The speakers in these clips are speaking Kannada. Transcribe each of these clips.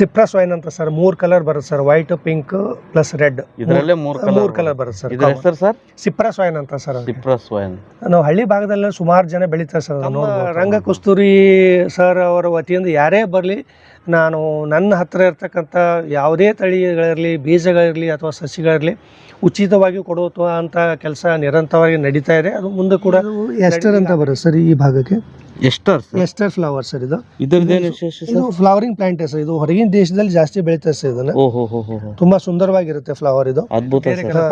ಸಿಪ್ರಸ್ ವೈನ್ ಅಂತ ಸರ್ ಮೂರ್ ಕಲರ್ ಬರುತ್ತೆ sir white pink plus red ಇದರಲ್ಲೇ ಮೂರು ಮೂರ್ ಕಲರ್ ಬರುತ್ತೆ. ಸರ್ ಇದ್ರ ಹೆಸರು ಸರ್ ಸಿಪ್ರಸ್ ವೈನ್ ಅಂತ ಸರ್. ಸಿಪ್ರಸ್ ವೈನ್ ನಾವು ಹಳ್ಳಿ ಭಾಗದಲ್ಲಿ ಸುಮಾರು ಜನ ಬೆಳೀತಾರೆ ಸರ್ ಅದನ್ನ ನೋಡ್ಬೋದು. ರಂಗ ಕಸ್ತೂರಿ ಸರ್ ಅವರ ವತಿಯಿಂದ ಯಾರೇ ಬರಲಿ ನಾನು ನನ್ನ ಹತ್ರ ಇರ್ತಕ್ಕಂಥ ಯಾವುದೇ ತಳಿಗಳಿರಲಿ ಬೀಜಗಳಿರಲಿ ಅಥವಾ ಸಸಿಗಳಿರಲಿ ಉಚಿತವಾಗಿ ಕೊಡುವಂಥ ಅಂತ ಕೆಲಸ ನಿರಂತರವಾಗಿ ನಡೀತಾ ಇದೆ. ಅದು ಮುಂದೆ ಕೂಡ ಎಸ್ಟರ್ ಅಂತ ಬರುತ್ತೆ ಸರ್ ಈ ಭಾಗಕ್ಕೆ? Aster sir aster flower sir ಇದು. ವಿಶೇಷ ಇದು ಫ್ಲವರಿಂಗ್ ಪ್ಲಾಂಟ್ ಸರ್ ಇದು ಹೊರಗಿನ ದೇಶದಲ್ಲಿ ಜಾಸ್ತಿ ಬೆಳೀತಾರೆ ಸರ್ ಇದನ್ನ. ಹೋ. ತುಂಬಾ ಸುಂದರವಾಗಿರುತ್ತೆ ಫ್ಲವರ್ ಇದು. ಅದ್ಭುತ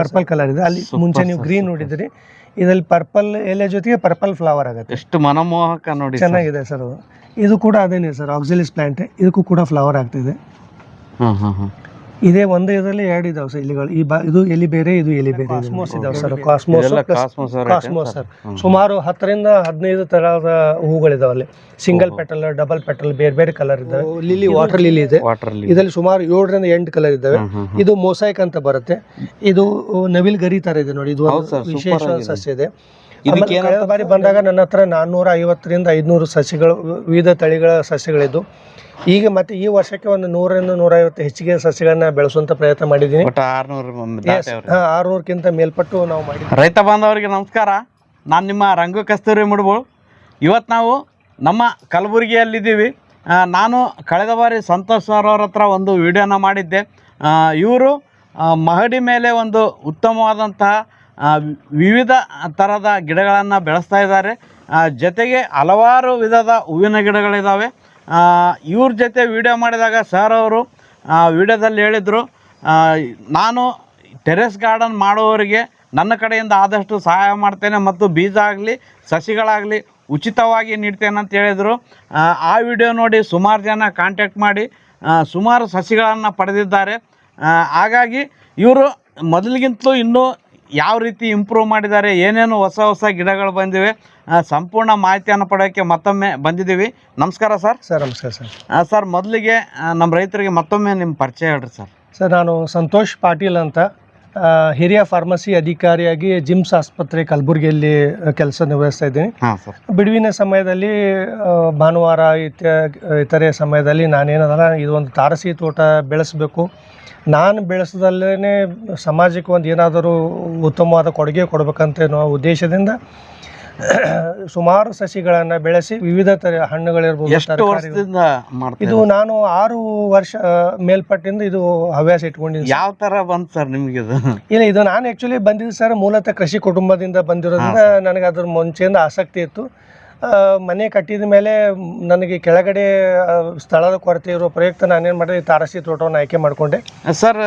ಪರ್ಪಲ್ ಕಲರ್ ಇದೆ. ಅಲ್ಲಿ ಮುಂಚೆ ನೀವು ಗ್ರೀನ್. ನೋಡಿದ್ರಿ. ಇದರಲ್ಲಿ ಪರ್ಪಲ್ ಎಲೆ ಜೊತೆಗೆ ಪರ್ಪಲ್ ಫ್ಲವರ್ ಆಗುತ್ತೆ. ಎಷ್ಟು ಮನಮೋಹಕ ನೋಡಿ ಚೆನ್ನಾಗಿದೆ ಸರ್ ಇದು ಕೂಡ ಅದೇನೇ ಸರ್ ಆಕ್ಸಿಲಿಸ್ ಪ್ಲಾಂಟ್ ಇದಕ್ಕೂ ಕೂಡ ಫ್ಲವರ್ ಆಗ್ತಿದೆ. ಹಾ ಹಾ ಹಾ. ಇದೇ ಒಂದೇ ಇದರಲ್ಲಿ ಎರಡು ಇದಾವೆ ಸರ್ ಇಲಿಗಳು. ಈ ಬಾ ಇದು ಎಲಿ ಬೇರೆ ಇದು ಎಲಿ ಬೇರೆ. ಕಾಸ್ಮೋಸ್ ಇದಾವೆ ಸರ್. ಕಾಸ್ಮೋಸ್ ಇದೆಲ್ಲ ಕಾಸ್ಮೋಸ್ ಕಾಸ್ಮೋಸ್ ಸರ್. ಸುಮಾರು ಹತ್ತರಿಂದ ಹದಿನೈದು ತರಹದ ಹೂಗಳಿದಾವೆ ಅಲ್ಲಿ. ಸಿಂಗಲ್ ಪೆಟಲ್ ಡಬಲ್ ಪೆಟಲ್ ಬೇರೆ ಬೇರೆ ಕಲರ್ ಇದಾವೆ. ಲಿಲಿ ವಾಟರ್ ಲಿಲಿ ಇದೆ. ವಾಟರ್ ಇದರಲ್ಲಿ ಸುಮಾರು ಏಳರಿಂದ ಎಂಟು ಕಲರ್ ಇದ್ದಾವೆ. ಇದು ಮೊಸೈಕ್ ಅಂತ ಬರುತ್ತೆ. ಇದು ನವಿಲ್ ಗರಿ ತರ ಇದೆ ನೋಡಿ. ಇದು ಒಂದು ಹೌದು sir, super ವಿಶೇಷ ಆಗಿದೆ. ಸಸ್ಯ ಇದೆ. ಇದಕ್ಕೆ ಆಮೇಲೆ ಕಳೆದ ಬಾರಿ ಬಂದಾಗ ನನ್ನ ಹತ್ರ ನಾನ್ನೂರ ಐವತ್ತರಿಂದ ಐದುನೂರು ಸಸ್ಯಗಳು ವಿವಿಧ ತಳಿಗಳ ಸಸ್ಯಗಳಿದ್ದು. ಈಗ ಮತ್ತೆ ಈ ವರ್ಷಕ್ಕೆ ಒಂದು ನೂರರಿಂದ ನೂರೈವತ್ತು ಹೆಚ್ಚಿಗೆ ಸಸ್ಯಗಳನ್ನ ಬೆಳೆಸುವಂತ ಪ್ರಯತ್ನ ಮಾಡಿದ್ದೀನಿ ಒಟ್ಟು ಆರ್ನೂರು ಆರುನೂರಕ್ಕಿಂತ ಮೇಲ್ಪಟ್ಟು ನಾವು ಮಾಡಿ ರೈತ ಬಾಂಧವರಿಗೆ ನಮಸ್ಕಾರ. ನಾನು ನಿಮ್ಮ ರಂಗು ಕಸ್ತೂರಿ ಮುಡ್ಬೋಳು ಇವತ್ತು ನಾವು ನಮ್ಮ ಕಲಬುರಗಿಯಲ್ಲಿದ್ದೀವಿ. ನಾನು ಕಳೆದ ಬಾರಿ ಸಂತೋಷ್ ಸರ್ ಅವ್ರ ಹತ್ರ ಒಂದು ವಿಡಿಯೋನ ಮಾಡಿದ್ದೆ. ಇವರು ಮಹಡಿ ಮೇಲೆ ಒಂದು ಉತ್ತಮವಾದಂತಹ ವಿವಿಧ ಥರದ ಗಿಡಗಳನ್ನು ಬೆಳೆಸ್ತಾ ಇದ್ದಾರೆ. ಜೊತೆಗೆ ಹಲವಾರು ವಿಧದ ಹೂವಿನ ಗಿಡಗಳಿದ್ದಾವೆ ಇವ್ರ ಜೊತೆ ವಿಡಿಯೋ ಮಾಡಿದಾಗ ಸರ್ ಅವರು ವಿಡಿಯೋದಲ್ಲಿ ಹೇಳಿದರು ನಾನು ಟೆರೆಸ್ ಗಾರ್ಡನ್ ಮಾಡುವವರಿಗೆ ನನ್ನ ಕಡೆಯಿಂದ ಆದಷ್ಟು ಸಹಾಯ ಮಾಡ್ತೇನೆ ಮತ್ತು ಬೀಜ ಆಗಲಿ ಸಸಿಗಳಾಗಲಿ ಉಚಿತವಾಗಿ ನೀಡ್ತೇನೆ ಅಂತ ಹೇಳಿದರು. ಆ, ವಿಡಿಯೋ ನೋಡಿ ಸುಮಾರು ಜನ ಕಾಂಟ್ಯಾಕ್ಟ್ ಮಾಡಿ ಸುಮಾರು ಸಸಿಗಳನ್ನು ಪಡೆದಿದ್ದಾರೆ. ಹಾಗಾಗಿ ಇವರು ಮೊದಲಿಗಿಂತಲೂ ಇನ್ನೂ ಯಾವ ರೀತಿ ಇಂಪ್ರೂವ್ ಮಾಡಿದ್ದಾರೆ ಏನೇನು ಹೊಸ ಹೊಸ ಗಿಡಗಳು ಬಂದಿವೆ ಆ, ಸಂಪೂರ್ಣ ಮಾಹಿತಿಯನ್ನು ಪಡೆಯೋಕ್ಕೆ ಮತ್ತೊಮ್ಮೆ ಬಂದಿದ್ದೀವಿ. ನಮಸ್ಕಾರ ಸರ್. ಸರ್ ನಮಸ್ಕಾರ ಸರ್. ಸರ್ ಮೊದಲಿಗೆ ನಮ್ಮ ರೈತರಿಗೆ ಮತ್ತೊಮ್ಮೆ ನಿಮ್ಮ ಪರಿಚಯ ಹೇಳ್ರಿ ಸರ್. ಸರ್ ನಾನು ಸಂತೋಷ್ ಪಾಟೀಲ್ ಅಂತ. ಹಿರಿಯ ಫಾರ್ಮಸಿ ಅಧಿಕಾರಿಯಾಗಿ ಜಿಮ್ಸ್ ಆಸ್ಪತ್ರೆ ಕಲಬುರಗಿಯಲ್ಲಿ ಕೆಲಸ ನಿರ್ವಹಿಸ್ತಾ ಇದ್ದೀನಿ. ಹಾಂ ಸರ್. ಬಿಡುವಿನ ಸಮಯದಲ್ಲಿ ಭಾನುವಾರ ಇತ್ಯ ಇತರೆ ಸಮಯದಲ್ಲಿ ನಾನೇನದಲ್ಲ ಇದೊಂದು ತಾರಸಿ ತೋಟ ಬೆಳೆಸಬೇಕು. ನಾನು ಬೆಳೆಸದಲ್ಲೇ ಸಮಾಜಕ್ಕೆ ಒಂದು ಏನಾದರೂ ಉತ್ತಮವಾದ ಕೊಡುಗೆ ಕೊಡಬೇಕಂತ ಅನ್ನೋ ಉದ್ದೇಶದಿಂದ ಸುಮಾರು ಸಸಿಗಳನ್ನು ಬೆಳೆಸಿ ವಿವಿಧ ತರ ಹಣ್ಣುಗಳಿರ್ಬೋದು ವರ್ಷದಿಂದ ಇದು ನಾನು ಆರು ವರ್ಷ ಮೇಲ್ಪಟ್ಟಿಂದ ಇದು ಹವ್ಯಾಸ ಇಟ್ಕೊಂಡಿದ್ದೀನಿ ಯಾವ ತರ ಬಂತು ಸರ್ ನಿಮ್ಗೆ ಇದು? ಇಲ್ಲ ಇದು ನಾನು ಆ್ಯಕ್ಚುಲಿ ಬಂದಿದ್ದು ಸರ್ ಮೂಲತಃ ಕೃಷಿ ಕುಟುಂಬದಿಂದ ಬಂದಿರೋದ್ರಿಂದ ನನಗೆ ಅದ್ರ ಮುಂಚೆಯಿಂದ ಆಸಕ್ತಿ ಇತ್ತು. ಮನೆ ಕಟ್ಟಿದ ಮೇಲೆ ನನಗೆ ಕೆಳಗಡೆ ಸ್ಥಳದ ಕೊರತೆ ಇರೋ ಪ್ರಯುಕ್ತ ನಾನೇನು ಮಾಡಿದೆ ತಾರಸಿ ತೋಟವನ್ನು ಆಯ್ಕೆ ಮಾಡಿಕೊಂಡೆ. ಸರ್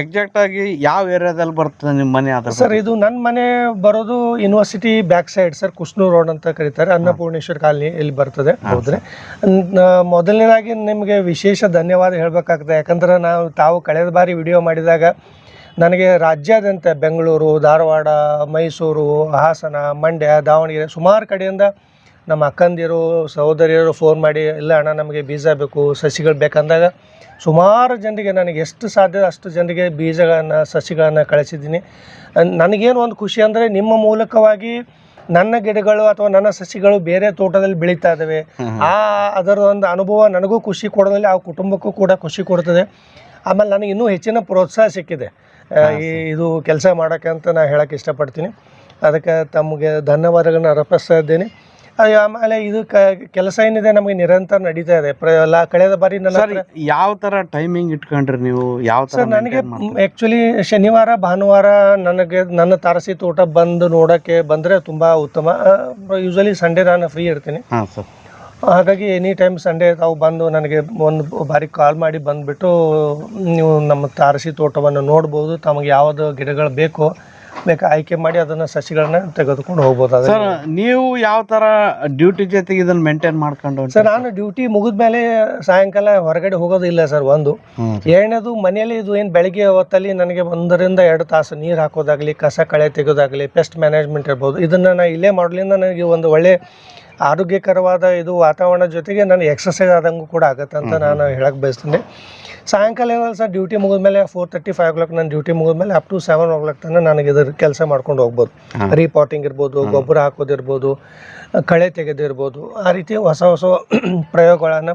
ಎಕ್ಸಾಕ್ಟ್ ಆಗಿ ಯಾವ ಏರಿಯಾದಲ್ಲಿ ಬರ್ತದೆ ನಿಮ್ಮ ಮನೆ ಅದು ಸರ್ ಇದು ನನ್ನ ಮನೆ ಬರೋದು university back side sir Kushnur road ಅಂತ ಕರೀತಾರೆ. ಅನ್ನಪೂರ್ಣೇಶ್ವರ ಕಾಲನಿ ಇಲ್ಲಿ ಬರ್ತದೆ ಹೌದ್ರೆ. ಮೊದಲನೇದಾಗಿ ನಿಮಗೆ ವಿಶೇಷ ಧನ್ಯವಾದ ಹೇಳಬೇಕಾಗ್ತದೆ. ಯಾಕಂದ್ರೆ ನಾವು ತಾವು ಕಳೆದ ಬಾರಿ ವಿಡಿಯೋ ಮಾಡಿದಾಗ ನನಗೆ ರಾಜ್ಯಾದ್ಯಂತ ಬೆಂಗಳೂರು ಧಾರವಾಡ ಮೈಸೂರು ಹಾಸನ ಮಂಡ್ಯ ದಾವಣಗೆರೆ ಸುಮಾರು ಕಡೆಯಿಂದ ನಮ್ಮ ಅಕ್ಕಂದಿರು ಸಹೋದರಿಯರು ಫೋನ್ ಮಾಡಿ ಇಲ್ಲ ಅಣ್ಣ ನಮಗೆ ಬೀಜ ಬೇಕು ಸಸಿಗಳು ಬೇಕಂದಾಗ ಸುಮಾರು ಜನರಿಗೆ ನನಗೆ ಎಷ್ಟು ಸಾಧ್ಯ ಅಷ್ಟು ಜನರಿಗೆ ಬೀಜಗಳನ್ನು ಸಸಿಗಳನ್ನು ಕಳಿಸಿದ್ದೀನಿ. ನನಗೇನು ಒಂದು ಖುಷಿ ಅಂದರೆ ನಿಮ್ಮ ಮೂಲಕವಾಗಿ ನನ್ನ ಗಿಡಗಳು ಅಥವಾ ನನ್ನ ಸಸಿಗಳು ಬೇರೆ ತೋಟದಲ್ಲಿ ಬೆಳೀತಾ ಇದ್ದಾವೆ ಆ ಅದರ ಒಂದು ಅನುಭವ ನನಗೂ ಖುಷಿ ಕೊಡೋದ್ರಲ್ಲಿ ಆ ಕುಟುಂಬಕ್ಕೂ ಕೂಡ ಖುಷಿ ಕೊಡ್ತದೆ. ಆಮೇಲೆ ನನಗೆ ಇನ್ನೂ ಹೆಚ್ಚಿನ ಪ್ರೋತ್ಸಾಹ ಸಿಕ್ಕಿದೆ. ಈ ಇದು ಕೆಲಸ ಮಾಡೋಕ್ಕೆ ಅಂತ ನಾನು ಹೇಳಕ್ಕೆ ಇಷ್ಟಪಡ್ತೀನಿ. ಅದಕ್ಕೆ ತಮಗೆ ಧನ್ಯವಾದಗಳನ್ನ ಅರ್ಪಿಸ್ತಾ ಇದ್ದೇನೆ. ಆಮೇಲೆ ಇದು ಕೆಲಸ ಏನಿದೆ ನಮಗೆ ನಿರಂತರ ನಡೀತಾ ಇದೆ. ಕಳೆದ ಬಾರಿ ನನ್ನ ಯಾವ ತರ ಟೈಮಿಂಗ್ ಇಟ್ಕೊಂಡ್ರಿ ನೀವು? ಯಾವ ಸರ್ ನನಗೆ ಆಕ್ಚುಲಿ ಆ್ಯಕ್ಚುಲಿ ಶನಿವಾರ ಭಾನುವಾರ ನನಗೆ ನನ್ನ ತಾರಸಿ ತೋಟ ಬಂದು ನೋಡೋಕ್ಕೆ ಬಂದರೆ ತುಂಬ ಉತ್ತಮ. ಯೂಶಲಿ ಸಂಡೇ ನಾನು ಫ್ರೀ ಇರ್ತೀನಿ. ಹಾಂ ಸರ್. ಹಾಗಾಗಿ ಎನಿ ಟೈಮ್ ಸಂಡೇ ತಾವು ಬಂದು ನನಗೆ ಒಂದು ಬಾರಿ ಕಾಲ್ ಮಾಡಿ ಬಂದುಬಿಟ್ಟು ನೀವು ನಮ್ಮ ತಾರಸಿ ತೋಟವನ್ನು ನೋಡ್ಬೋದು ತಮಗೆ ಯಾವುದು ಗಿಡಗಳು ಬೇಕೋ ಬೇಕು ಆಯ್ಕೆ ಮಾಡಿ ಅದನ್ನು ಸಸಿಗಳನ್ನ ತೆಗೆದುಕೊಂಡು ಹೋಗ್ಬೋದು. ಸರ್ ನೀವು ಯಾವ ತರ ಡ್ಯೂಟಿ ಜೊತೆಗೆ ಇದನ್ನ ಮೇಂಟೈನ್ ಮಾಡ್ಕೊಂಡು ಸರ್ ನಾನು ಡ್ಯೂಟಿ ಮುಗಿದ ಮೇಲೆ ಸಾಯಂಕಾಲ ಹೊರಗಡೆ ಹೋಗೋದಿಲ್ಲ ಸರ್ ಒಂದು. ಏನದು ಎರಡನೇದು ಮನೆಯಲ್ಲಿ ಇದು ಏನು ಬೆಳಗ್ಗೆ ಹೊತ್ತಲ್ಲಿ ನನಗೆ ಒಂದರಿಂದ ಎರಡು ತಾಸು ನೀರು ಹಾಕೋದಾಗಲಿ ಕಸ ಕಳೆ ತೆಗೆಯೋದಾಗಲಿ ಪೆಸ್ಟ್ ಮ್ಯಾನೇಜ್ಮೆಂಟ್ ಇರ್ಬೋದು ಇದನ್ನು ನಾನು ಇಲ್ಲೇ ಮಾಡಲಿಂದ ನನಗೆ ಒಂದು ಒಳ್ಳೆ ಆರೋಗ್ಯಕರವಾದ ಇದು ವಾತಾವರಣ ಜೊತೆಗೆ ನಾನು ಎಕ್ಸಸೈಸ್ ಆದಂಗೂ ಕೂಡ ಆಗುತ್ತೆ ಅಂತ ನಾನು ಹೇಳಕ್ಕೆ ಬಯಸ್ತೀನಿ. ಸಾಯಂಕಾಲ ಏನಲ್ಲ ಸರ್ ಡ್ಯೂಟಿ ಮುಗಿದ್ಮೇಲೆ four thirty five o'clock ನನ್ನ ಡ್ಯೂಟಿ ಮುಗಿದ್ಮೇಲೆ up to seven o'clock ತನಕ ನನಗೆ ಇದ್ರ ಕೆಲಸ ಮಾಡ್ಕೊಂಡು ಹೋಗ್ಬೋದು. ರೀಪಾಟಿಂಗ್ ಇರ್ಬೋದು ಗೊಬ್ಬರ ಹಾಕೋದಿರ್ಬೋದು ಕಳೆ ತೆಗೆದಿರ್ಬೋದು ಆ ರೀತಿ ಹೊಸ ಹೊಸ ಪ್ರಯೋಗಗಳನ್ನು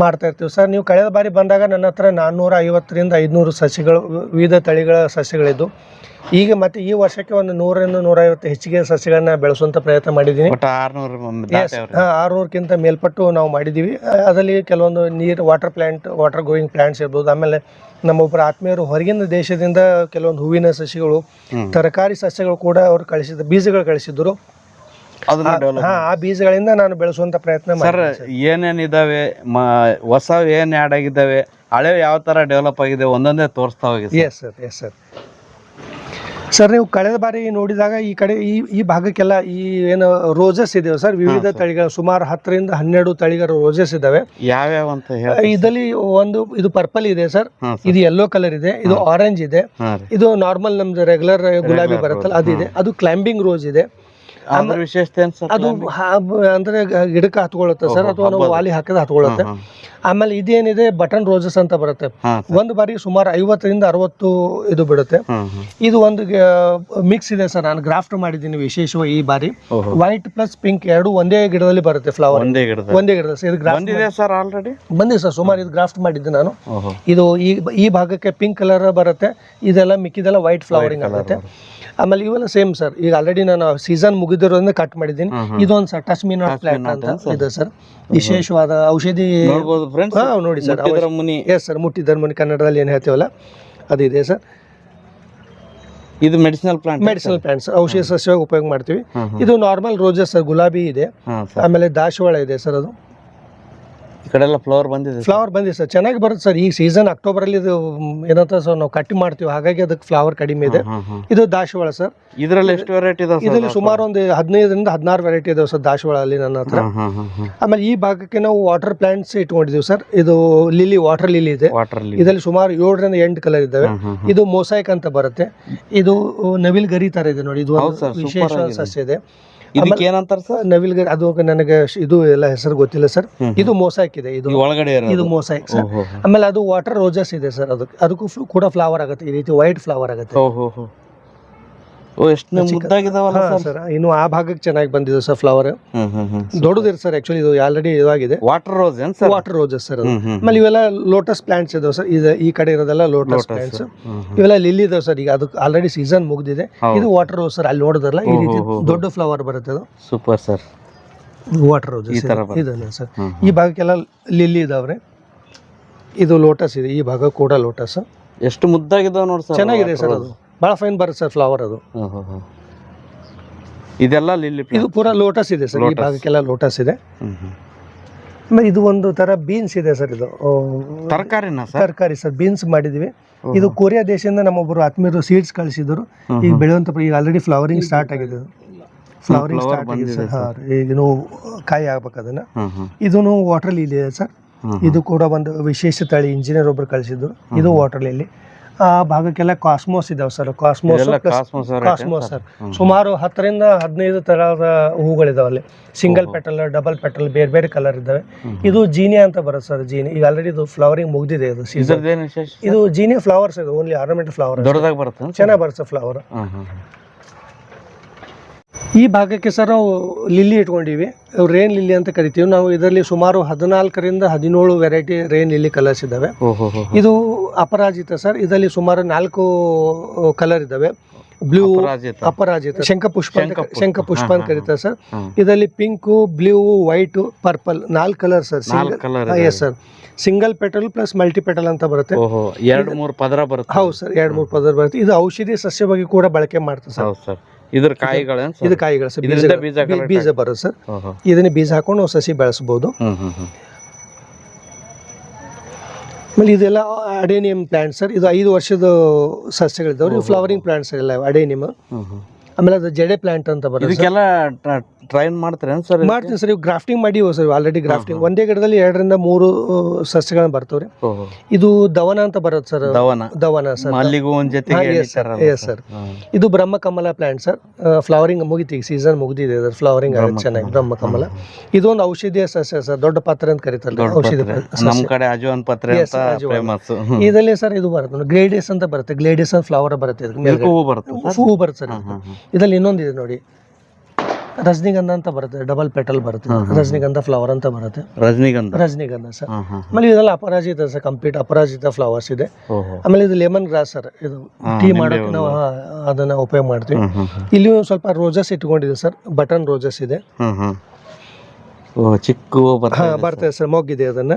ಮಾಡ್ತಾ ಇರ್ತೀವಿ. ಸರ್ ನೀವು ಕಳೆದ ಬಾರಿ ಬಂದಾಗ ನನ್ನ ಹತ್ರ ನಾನ್ನೂರ ಐವತ್ತರಿಂದ ಐದುನೂರು ಸಸಿಗಳು ವಿವಿಧ ತಳಿಗಳ ಸಸ್ಯಗಳಿದ್ದು ಈಗ ಮತ್ತೆ ಈ ವರ್ಷಕ್ಕೆ ಒಂದು ನೂರರಿಂದ ನೂರೈವತ್ತು ಹೆಚ್ಚಿಗೆ ಸಸ್ಯಗಳನ್ನ ಬೆಳೆಸುವಂತ ಪ್ರಯತ್ನ ಮಾಡಿದ್ದೀನಿ. ಒಟ್ಟು ಆರ್ನೂರು ಆರುನೂರಕ್ಕಿಂತ ಮೇಲ್ಪಟ್ಟು ನಾವು ಮಾಡಿದ್ದೀವಿ ಅದರಲ್ಲಿ ಕೆಲವೊಂದು ನೀರು water plant water growing plants ಇರ್ಬೋದು ಆಮೇಲೆ ನಮ್ಮ ಒಬ್ಬರು ಆತ್ಮೀಯರು ಹೊರಗಿನ ದೇಶದಿಂದ ಕೆಲವೊಂದು ಹೂವಿನ ಸಸಿಗಳು ತರಕಾರಿ ಸಸ್ಯಗಳು ಕೂಡ ಅವರು ಕಳಿಸಿದ ಬೀಜಗಳು ಕಳಿಸಿದ್ರು. ಆ ಬೀಜಗಳಿಂದ ನಾನು ಬೆಳೆಸುವಂತ ಪ್ರಯತ್ನ ಸರ್ ಏನೇನ್ ಇದಾವೆ? ಹೊಸ ಏನ್ ಆಡ್ ಆಗಿದ್ದಾವೆ? ಹಳೆ ಯಾವ ತರ ಡೆವಲಪ್ ಆಗಿದೆ? ಒಂದೊಂದೇ ತೋರಿಸ್ತಾ ಹೋಗಿ sir. Yes sir yes sir sir ನೀವು ಕಳೆದ ಬಾರಿ ನೋಡಿದಾಗ ಈ ಕಡೆ ಈ ಈ ಭಾಗಕ್ಕೆಲ್ಲ ಈ ಏನು ರೋಜಸ್ ಇದಾವೆ ಸರ್? ವಿವಿಧ ತಳಿಗಳು ಸುಮಾರು ಹತ್ತರಿಂದ ಹನ್ನೆರಡು ತಳಿಗಳ ರೋಜಸ್ ಇದಾವೆ. ಯಾವ್ಯಾವ ಅಂತ ಹೇಳಿ ಇದರಲ್ಲಿ ಒಂದು ಇದು ಪರ್ಪಲ್ ಇದೆ ಸರ್. ಇದು ಯೆಲ್ಲೋ ಕಲರ್ ಇದೆ ಇದು ಆರೆಂಜ್ ಇದೆ. ಇದು ನಾರ್ಮಲ್ ನಮ್ದು ರೆಗ್ಯುಲರ್ ಗುಲಾಬಿ ಬರುತ್ತಲ್ಲ ಅದು ಇದೆ. ಅದು ಕ್ಲೈಂಬಿಂಗ್ ರೋಸ್ ಇದೆ. ಅದ್ರ ವಿಶೇಷತೆ ಏನ್ ಸರ್ ಅದು ಹಾ- ಅಂದ್ರೆ ಗ- ಗಿಡಕ್ಕೆ ಹತ್ಕೊಳ್ಳುತ್ತೆ ಸರ್ ಅಥವಾ ನಾವು ವಾಲಿ ಹಾಕಿದ್ರೆ ಹತ್ಕೊಳ್ಳುತ್ತೆ. ಆಮೇಲೆ ಇದೇನಿದೆ ಬಟನ್ ರೋಸಸ್ ಅಂತ ಬರುತ್ತೆ. ಹಾ ಒಂದು ಬಾರಿ ಸುಮಾರು ಐವತ್ತರಿಂದ ಅರವತ್ತು ಇದು ಬಿಡುತ್ತೆ. ಹ್ಮ್ ಹ್ಮ್ ಇದು ಒಂದು ಮಿಕ್ಸ್ ಇದೆ ಸರ್ ನಾನು ಗ್ರಾಫ್ಟ್ ಮಾಡಿದ್ದೀನಿ ವಿಶೇಷವಾಗಿ ಈ ಬಾರಿ. ಓಹೋ. ವೈಟ್ ಪ್ಲಸ್ ಪಿಂಕ್ ಎರಡು ಒಂದೇ ಗಿಡದಲ್ಲಿ ಬರುತ್ತೆ ಫ್ಲವರ್. ಒಂದೇ ಗಿಡದ ಒಂದೇ ಗಿಡದ ಇದು ಗ್ರಾಫ್ಟ್ ಬಂದಿದೆ ಸರ್ ಆಲ್ರೆಡಿ ಬಂದಿದೆ ಸರ್ ಸುಮಾರು ಇದು ಗ್ರಾಫ್ಟ್ ಮಾಡಿದ್ದೆ ನಾನು. ಓಹೋ. ಇದು ಈ ಈ ಭಾಗಕ್ಕೆ ಪಿಂಕ್ ಕಲರ್ ಬರುತ್ತೆ ಇದೆಲ್ಲ ಮಿಕ್ಕಿದೆಲ್ಲ ವೈಟ್ ಫ್ಲವರಿಂಗ್ ಆಗುತ್ತೆ. ಆಮೇಲೆ ಇವೆಲ್ಲ ಸೇಮ್ ಸರ್ ಈಗ ಆಲ್ರೆಡಿ ನಾನು ಸೀಸನ್ ಮುಗಿದಿರೋದ್ರಿಂದ ಕಟ್ ಮಾಡಿದ್ದೀನಿ. ಇದೊಂದು ಸರ್ ಟಚ್ ಮೀನ್ ಪ್ಲಾಂಟ್ ಅಂತ ಇದೆ ಸರ್ ವಿಶೇಷವಾದ ಔಷಧಿ ನೋಡಿ ಸರ್ ಮುನಿ. ಎಸ್ ಸರ್ ಮುಟ್ಟಿ ಮುನಿ. ಕನ್ನಡದಲ್ಲಿ ಏನು ಹೇಳ್ತೀವಲ್ಲ? ಅದಿದೆ ಸರ್ ಇದು ಮೆಡಿಸಿನಲ್ ಪ್ಲಾಂಟ್ ಮೆಡಿಸಿನಲ್ ಪ್ಲಾಂಟ್ಸ್ ಔಷಧಿ ಸಸ್ಯವಾಗಿ ಉಪಯೋಗ ಮಾಡ್ತೀವಿ. ಇದು ನಾರ್ಮಲ್ ರೋಜಸ್ ಸರ್ ಗುಲಾಬಿ ಇದೆ. ಆಮೇಲೆ ದಾಸವಾಳ ಇದೆ ಸರ್ ಅದು. ಈ ಕಡೆ ಎಲ್ಲ ಫ್ಲವರ್ ಬಂದಿದೆ. ಫ್ಲವರ್ ಬಂದಿದೆ ಸರ್ ಚೆನ್ನಾಗಿ ಬರುತ್ತೆ ಸರ್ ಈ ಸೀಸನ್ ಅಕ್ಟೋಬರಲ್ಲಿ ಇದು ಏನಂತ ಸರ್ ನಾವು ಕಟ್ಟಿ ಮಾಡ್ತೀವಿ. ಹಾಗಾಗಿ ಅದಕ್ಕೆ ಫ್ಲವರ್ ಕಡಿಮೆ ಇದೆ. ಇದು ದಾಶವಾಳ ಸರ್ ಇದರಲ್ಲಿ ಎಷ್ಟು ವೆರೈಟಿ ಇದೆ ಇದರಲ್ಲಿ ಸುಮಾರು ಒಂದು ಹದಿನೈದರಿಂದ ಹದಿನಾರು ವೆರೈಟಿ ಇದಾವೆ ಸರ್ ದಾಶವಾಳ ಅಲ್ಲಿ ನನ್ನ ಹತ್ರ. ಆಮೇಲೆ ಈ ಭಾಗಕ್ಕೆ ನಾವು ವಾಟರ್ ಪ್ಲಾಂಟ್ಸ್ ಇಟ್ಕೊಂಡಿದ್ದೀವಿ ಸರ್ ಇದು ಲಿಲಿ ವಾಟರ್ ಲಿಲಿ ಇದೆ. ಇದರಲ್ಲಿ ಸುಮಾರು ಏಳರಿಂದ ಎಂಟು ಕಲರ್ ಇದ್ದಾವೆ. ಇದು ಮೊಸೈಕ್ ಅಂತ ಬರುತ್ತೆ. ಇದು ನವಿಲ್ ಗರಿ ತರ ಇದೆ ನೋಡಿ. ಇದು ವಿಶೇಷ ಸಸ್ಯ ಇದೆ. ಇದಕ್ಕೆ ಏನಂತಾರ ಸರ್? ಅದು ನನಗೆ ಇದು ಎಲ್ಲ ಹೆಸರು ಗೊತ್ತಿಲ್ಲ ಸರ್. ಇದು ಮೋಸ ಇದೆ ಇದು ಒಳಗಡೆ ಇದು ಮೋಸ ಹಾಕಿ ಸರ್. ಆಮೇಲೆ ಅದು ವಾಟರ್ ರೋಜಸ್ ಇದೆ ಸರ್. ಅದಕ್ಕೆ ಅದಕ್ಕೂ ಕೂಡ ಫ್ಲವರ್ ಆಗುತ್ತೆ. ಈ ರೀತಿ ವೈಟ್ ಫ್ಲವರ್ ಆಗುತ್ತೆ. ಎಷ್ಟು ಮುದ್ದಾಗಿದಾವಲ್ಲ ಸರ್? ಇನ್ನು ಆ ಭಾಗಕ್ಕೆ ಚೆನ್ನಾಗಿ ಬಂದಿದೆ ಸರ್ ಫ್ಲವರ್ ದೊಡ್ಡದಿರ್ ಸರ್ ಆಕ್ಚುಲಿ ಇದು ಆಲ್ರೆಡಿ ಇದಾಗಿದೆ. ವಾಟರ್ ರೋಸ್ ಏನ್ ಸರ್? ವಾಟರ್ ರೋಸಸ್ ಸರ್ ಆಮೇಲೆ ಇವೆಲ್ಲ ಲೋಟಸ್ ಪ್ಲಾಂಟ್ಸ್ ಇದಾವೆ ಸರ್. ಇದು ಈ ಕಡೆ ಇರೋದೆಲ್ಲ ಲೋಟಸ್ ಪ್ಲಾಂಟ್ಸ್ ಇವೆಲ್ಲ ಲಿಲ್ಲಿ ಇದಾವೆ ಸರ್. ಈಗ ಅದಕ್ಕೆ ಆಲ್ರೆಡಿ ಸೀಸನ್ ಮುಗ್ದಿದೆ. ಇದು ವಾಟರ್ ರೋಸ್ ಸರ್. ಅಲ್ಲಿ ನೋಡಿದ್ರಲ್ಲ ಈ ರೀತಿ ದೊಡ್ಡ ಫ್ಲವರ್ ಬರುತ್ತೆ ಅದು. ಸೂಪರ್ ಸರ್ ವಾಟರ್ ರೋಸ್ ಈ ತರ ಬರುತ್ತೆ. ಇದನ್ನ ಸರ್. ಈ ಭಾಗಕ್ಕೆಲ್ಲ ಲಿಲ್ಲಿ ಇದಾವ್ರೆ. ಇದು ಲೋಟಸ್ ಇದೆ. ಈ ಭಾಗ ಕೂಡ ಲೋಟಸ್ ಎಷ್ಟು ಮುದ್ದಾಗಿದೆ ನೋಡಿ ಸರ್ ಚೆನ್ನಾಗಿದೆ ಸರ್ ಅದು. ಭಾಳ ಫೈನ್ ಬರುತ್ತೆ ಸರ್ ಫ್ಲವರ್ ಅದು. ಇದೆಲ್ಲ ಲಿಲ್ಲಿ ಇದು ಪೂರಾ ಲೋಟಸ್ ಇದೆ ಸರ್ ಈ ಭಾಗಕ್ಕೆಲ್ಲ ಲೋಟಸ್ ಇದೆ. ಆಮೇಲೆ ಇದು ಒಂದು ತರ ಬೀನ್ಸ್ ಇದೆ ಸರ್ ಇದು. ತರಕಾರಿನ ಸರ್ ತರಕಾರಿ ಸರ್ ಬೀನ್ಸ್ ಮಾಡಿದೀವಿ. ಇದು ಕೊರಿಯಾ ದೇಶದಿಂದ ನಮ್ಮೊಬ್ಬರು ಆತ್ಮೀಯರು ಸೀಡ್ಸ್ ಕಳಿಸಿದ್ರು. ಈಗ ಬೆಳೆಯುವಂತ ಈಗ ಆಲ್ರೆಡಿ ಫ್ಲವರಿಂಗ್ ಸ್ಟಾರ್ಟ್ ಆಗಿದೆ. ಫ್ಲವರಿಂಗ್ ಸ್ಟಾರ್ಟ್ ಆಗಿದೆ ಸರ್ ಈಗ ಕಾಯಿ ಆಗ್ಬೇಕು ಅದನ್ನ. ಇದೂನು ಇದೂ ವಾಟರ್ ಲಿಲಿ ಇದೆ ಸರ್ ಇದು ಕೂಡ ಒಂದು ವಿಶೇಷ ತಳಿ ಇಂಜಿನಿಯರ್ ಒಬ್ರು ಕಳಿಸಿದ್ರು. ಇದು ವಾಟರ್ ಲಿಲಿ ಆ ಭಾಗಕ್ಕೆಲ್ಲ ಕಾಸ್ಮೋಸ್ ಇದಾವೆ ಸರ್ ಕಾಸ್ಮೋಸ್ ಇದೆಲ್ಲ ಕಾಸ್ಮೋಸ್ ಕಾಸ್ಮೋಸ್ ಸರ್ ಸುಮಾರು ಹತ್ತರಿಂದ ಹದಿನೈದು ತರಹದ ಹೂಗಳಿದಾವೆ ಅಲ್ಲಿ. ಸಿಂಗಲ್ ಪೆಟಲ್ ಡಬಲ್ ಪೆಟಲ್ ಬೇರೆ ಬೇರೆ ಕಲರ್ ಇದ್ದಾವೆ. ಇದು ಜೀನಿಯಾ ಅಂತ ಬರುತ್ತೆ ಸರ್ ಜೀನಿ ಈಗ ಆಲ್ರೆಡಿ ಇದು ಫ್ಲವರಿಂಗ್ ಮುಗ್ದಿದೆ ಇದು ಸೀಸನ್ ಇದ್ರದ್ದೇನು ವಿಶೇಷ? ಇದು ಜೀನಿಯಾ ಫ್ಲವರ್ಸ್ ಇದು ಓನ್ಲಿ ಆರ್ನಮೆಂಟ್ ಫ್ಲವರ್ ದೊಡ್ಡದಾಗಿ ಬರುತ್ತೆ ಚೆನ್ನಾಗಿ ಬರುತ್ತೆ ಫ್ಲವರ್ ಈ ಭಾಗಕ್ಕೆ ಸರ್ ನಾವು ಲಿಲ್ಲಿ ಇಟ್ಕೊಂಡಿವಿ. ರೇನ್ ಲಿಲ್ಲಿ ಅಂತ ಕರಿತೀವಿ. ನಾವು ಇದರಲ್ಲಿ ಸುಮಾರು ಹದಿನಾಲ್ಕರಿಂದ ಹದಿನೇಳು ವೆರೈಟಿ ರೇನ್ ಲಿಲ್ಲಿ ಕಲರ್ಸ್ ಇದ್ದಾವೆ. ಇದು ಅಪರಾಜಿತ ಸರ್. ಇದರಲ್ಲಿ ಸುಮಾರು ನಾಲ್ಕು ಕಲರ್ ಇದ್ದಾವೆ. ಬ್ಲೂ ಅಪರಾಜಿತ. ಶಂಖಪುಷ್ಪ ಅಂತ ಶಂಖಪುಷ್ಪ. ಶಂಖ ಪುಷ್ಪ ಅಂತ ಕರೀತಾರೆ ಸರ್. ಇದರಲ್ಲಿ ಪಿಂಕು ಬ್ಲೂ ವೈಟ್ ಪರ್ಪಲ್ ನಾಲ್ಕು colour sir. Yes sir single petal plus multi petal ಅಂತ ಬರುತ್ತೆ. ಎರಡು ಮೂರು ಪದರ ಬರುತ್ತೆ. ಹೌದು ಸರ್ ಎರಡು ಮೂರು ಪದರ ಬರುತ್ತೆ. ಇದು ಔಷಧಿ ಸಸ್ಯವಾಗಿ ಕೂಡ ಬಳಕೆ ಮಾಡ್ತಾರೆ ಸರ್. ಇದ್ರ ಕಾಯಿಗಳ ಸರ್? ಇದು ಕಾಯಿಗಳು ಸರ್ ಇದರಿಂದ ಬೀಜ ಬೀಜ collect ಬೀಜ ಬರುತ್ತೆ ಸರ್. ಇದನ್ನ ಬೀಜ ಹಾಕೊಂಡು ನಾವು ಸಸಿ ಬೆಳೆಸಬಹುದು ಹ್ಮ್ ಹ್ಮ್ ಹ್ಮ್. ಆಮೇಲೆ ಇದೆಲ್ಲ ಅಡೇನಿಯಂ ಪ್ಲಾಂಟ್ ಸರ್. ಇದು ಐದು ವರ್ಷದ ಸಸ್ಯಗಳಿದ್ದಾವೆ. ಫ್ಲವರಿಂಗ್ ಪ್ಲಾಂಟ್ಸ್ ಎಲ್ಲ ಹ್ಮ್ ಹ್ಮ್. ಆಮೇಲೆ ಅದು ಜಡೆ ಪ್ಲಾಂಟ್ ಅಂತ ಬರುತ್ತೆ ಇದಕ್ಕೆಲ್ಲ ಟ್ರೈನ್ ಮಾಡ್ತೀರೇನು ಸರ್ ಮಾಡ್ತೀವಿ ಸರ್ ಇವು ಗ್ರಾಫ್ಟಿಂಗ್ ಮಾಡಿ ಸರ್ ಆಲ್ರೆಡಿ ಗ್ರಾಫ್ಟಿಂಗ್ ಒಂದೇ ಗಿಡದಲ್ಲಿ ಎರಡರಿಂದ ಮೂರು ಸಸ್ಯಗಳನ್ನ ಬರ್ತವ್ರಿ ಇದು ದವನ ಅಂತ ಬರುತ್ತೆ ಸರ್ ದವನ. ದವನ ಸರ್ ಅಲ್ಲಿಗೂ ಒಂದ್. Yes, sir. ಇದು Brahma Kamala Brahmakamala plant sir flowering ಮುಗಿತಿ season ಮುಗಿದಿದೆ ಅದ್ರ ಫ್ಲವರಿಂಗ್ ಆಗುತ್ತೆ ಚೆನ್ನಾಗಿ ಬ್ರಹ್ಮಕಮಲ. ಇದೊಂದು ಔಷಧೀಯ ಸಸ್ಯ ಸರ್ ದೊಡ್ಡ ಪಾತ್ರೆ ಅಂತ ಕರೀತಾರೆ ಔಷಧಿ. ಕಡೆ ಪತ್ರೆ ಇದರಲ್ಲಿ ಸರ್ ಇದು ಬರುತ್ತೆ ಗ್ಲೇಡಿಯಸ್ ಅಂತ ಬರುತ್ತೆ ಗ್ಲೇಡಿಯಸ್ ಅಂತ ಫ್ಲವರ್ ಬರುತ್ತೆ. ಹೂವು ಬರುತ್ತೆ ಸರ್ ಹೂವು ಬರುತ್ತೆ ಸರ್. ಇದರಲ್ಲಿ ಇನ್ನೊಂದು ಇದೆ ನೋಡಿ ರಜನಿಗಂಧ ಅಂತ ಬರುತ್ತೆ ಡಬಲ್ ಪೆಟಲ್ ಬರುತ್ತೆ. ರಜನಿಗಂಧ ಫ್ಲವರ್ ಅಂತ ಬರುತ್ತೆ. ರಜನಿಗಂಧ. ರಜನಿಗಂಧ ಸರ್. ಆಮೇಲೆ ಇದೆಲ್ಲ Aparajita sir complete Aparajita flowers ಇದೆ. ಆಮೇಲೆ ಇದು ಲೆಮನ್ ಗ್ರಾಸ್ ಸರ್ ಇದು ಟೀ ಮಾಡೋಕೆ ನಾವು ಅದನ್ನ ಉಪಯೋಗ ಮಾಡ್ತೀವಿ. ಇಲ್ಲಿ ಸ್ವಲ್ಪ ರೋಜಸ್ ಇಟ್ಕೊಂಡಿದೆ ಸರ್ ಬಟನ್ ರೋಜಸ್ ಇದೆ. ಚಿಕ್ಕ ಬರ್ತದೆ ಸರ್. ಮೊಗ್ಗಿದೆ ಅದನ್ನ.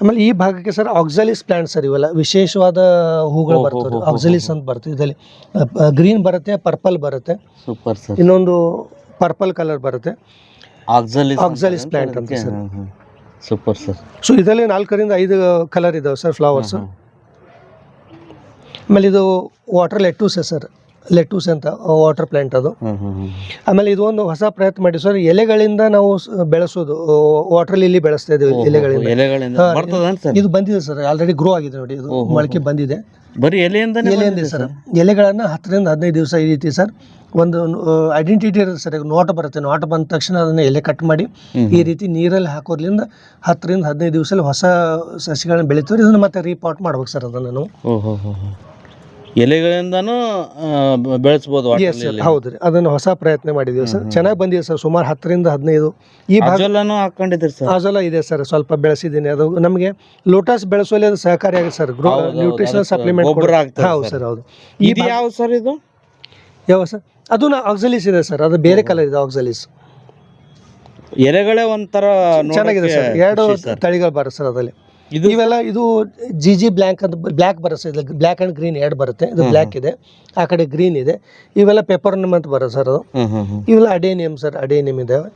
ಆಮೇಲೆ ಈ ಭಾಗಕ್ಕೆ ಸರ್ ಆಕ್ಸಲಿಸ್ ಪ್ಲಾಂಟ್ ಸರ್ ಇವೆಲ್ಲ ವಿಶೇಷವಾದ ಹೂಗಳು ಬರ್ತವೆ ಆಕ್ಸಲಿಸ್ ಅಂತ ಬರ್ತದೆ. ಇದರಲ್ಲಿ ಗ್ರೀನ್ ಬರುತ್ತೆ ಪರ್ಪಲ್ ಬರುತ್ತೆ. Super sir. ಇನ್ನೊಂದು ಪರ್ಪಲ್ ಕಲರ್ ಬರುತ್ತೆ. ಆಕ್ಸಲಿಸ್ ಪ್ಲಾಂಟ್ ಅಂತ ಸರ್. ಸೂಪರ್ ಸರ್ ಸೊ ಇದರಲ್ಲಿ ನಾಲ್ಕರಿಂದ ಐದು ಕಲರ್ ಇದಾವೆ ಸರ್ ಫ್ಲವರ್ಸ್ ಆಮೇಲೆ ಇದು ವಾಟರ್ ಲೆಟೂಸ್ ಸರ್ ಲೆಟೂಸ್ ಅಂತ ವಾಟರ್ ಪ್ಲಾಂಟ್ ಅದು. ಆಮೇಲೆ ಇದು ಒಂದು ಹೊಸ ಪ್ರಯತ್ನ ಮಾಡಿ ಸರ್ ಎಲೆಗಳಿಂದ ನಾವು ಬೆಳೆಸೋದು ವಾಟರ್ ಲಿಲ್ಲಿ ಬೆಳೆಸ್ತಾ ಇದ್ದೀವಿ ಎಲೆಗಳಿಂದ. ಇದು ಬಂದಿದೆ ಸರ್ ಆಲ್ರೆಡಿ ಗ್ರೋ ಆಗಿದೆ ನೋಡಿ ಇದು ಮೊಳಕೆ ಬಂದಿದೆ. ಬರೀ ಎಲೆಯಿಂದ ಎಲೆಯಿಂದ ಸರ್? ಎಲೆಗಳನ್ನ ಹತ್ತರಿಂದ ಹದಿನೈದು ದಿವಸ ಈ ರೀತಿ ಸರ್ ಒಂದು ಐಡೆಂಟಿಟಿ ಇರುತ್ತೆ ಸರಿಯಾಗಿ ನೋಟ ಬರುತ್ತೆ. ನೋಟ ಬಂದ ತಕ್ಷಣ ಅದನ್ನ ಎಲೆ ಕಟ್ ಮಾಡಿ ಈ ರೀತಿ ನೀರಲ್ಲಿ ಹಾಕೋದ್ರಿಂದ ಹತ್ತರಿಂದ ಹದಿನೈದು ದಿವಸದಲ್ಲಿ ಹೊಸ ಸಸಿಗಳನ್ನ ಬೆಳಿತೀವಿ ಇದನ್ನ ಮತ್ತೆ ರೀಪಾಟ್ ಮಾಡ್ಬೇಕು ಸರ್ ಅದನ್ನು ನಾವು. ಎಲೆಗಳಿಂದನೂ ಬೆಳೆಸ್ಬೋದು ಹೌದು ರೀ. ಅದನ್ನು ಹೊಸ ಪ್ರಯತ್ನ ಮಾಡಿದ್ದೀವಿ ಸರ್. ಚೆನ್ನಾಗಿ ಬಂದಿದೆ ಸರ್. ಸುಮಾರು ಹತ್ತರಿಂದ ಹದಿನೈದು. ಈ ಭಾಗ ಅಜೋಲಾನು ಹಾಕೊಂಡಿದ್ದೀರಿ ಸರ್? ಆಜೋಲ ಇದೆ ಸರ್. ಸ್ವಲ್ಪ ಬೆಳೆಸಿದ್ದೀನಿ. ಅದು ನಮಗೆ ಲೋಟಸ್ ಬೆಳೆಸುವಲ್ಲಿ ಅದು ಸಹಕಾರಿಯಾಗಿದೆ ಸರ್. ಗ್ರೋ ಹೌದು. ನ್ಯೂಟ್ರಿಷನಲ್ ಅದಕ್ಕೆ ಸಪ್ಲಿಮೆಂಟ್ ಗೊಬ್ಬರ ಆಗ್ತದೆ ಹೌದು ಸರ್. ಸರ್ ಹೌದು. ಈ ಇದು ಯಾವ ಸರ್ ಇದು? ಯಾವ ಸರ್? ಅದು ಆಕ್ಸಲಿಸ್ ಇದೆ ಸರ್. ಅದು ಬೇರೆ ಕಲರ್ ಇದೆ ಆಕ್ಸಲಿಸ್ ಎಲೆಗಳೇ ಒಂಥರ ಚೆನ್ನಾಗಿದೆ ಸರ್. ಎರಡು ತಳಿಗಳು ಬರುತ್ತೆ ಸರ್ ಅದರಲ್ಲಿ. ಇದು ಇವೆಲ್ಲ ಇದು ಜಿ ಜಿ ಬ್ಲ್ಯಾಕ್ ಅಂತ ಬ್ಲ್ಯಾಕ್ ಬರುತ್ತೆ. ಇದು ಬ್ಲ್ಯಾಕ್ ಆ್ಯಂಡ್ ಗ್ರೀನ್ ಎರಡು ಬರುತ್ತೆ. ಇದು ಬ್ಲ್ಯಾಕ್ ಇದೆ. ಆ ಕಡೆ ಗ್ರೀನ್ ಇದೆ. ಇವೆಲ್ಲ ಪೆಪರ್ನಮ್ ಅಂತ ಬರುತ್ತೆ ಸರ್ ಅದು. ಇವೆಲ್ಲ ಅಡೇನಿಯಮ್ ಸರ್. ಅಡೇನಿಯಮ್ ಇದಾವೆ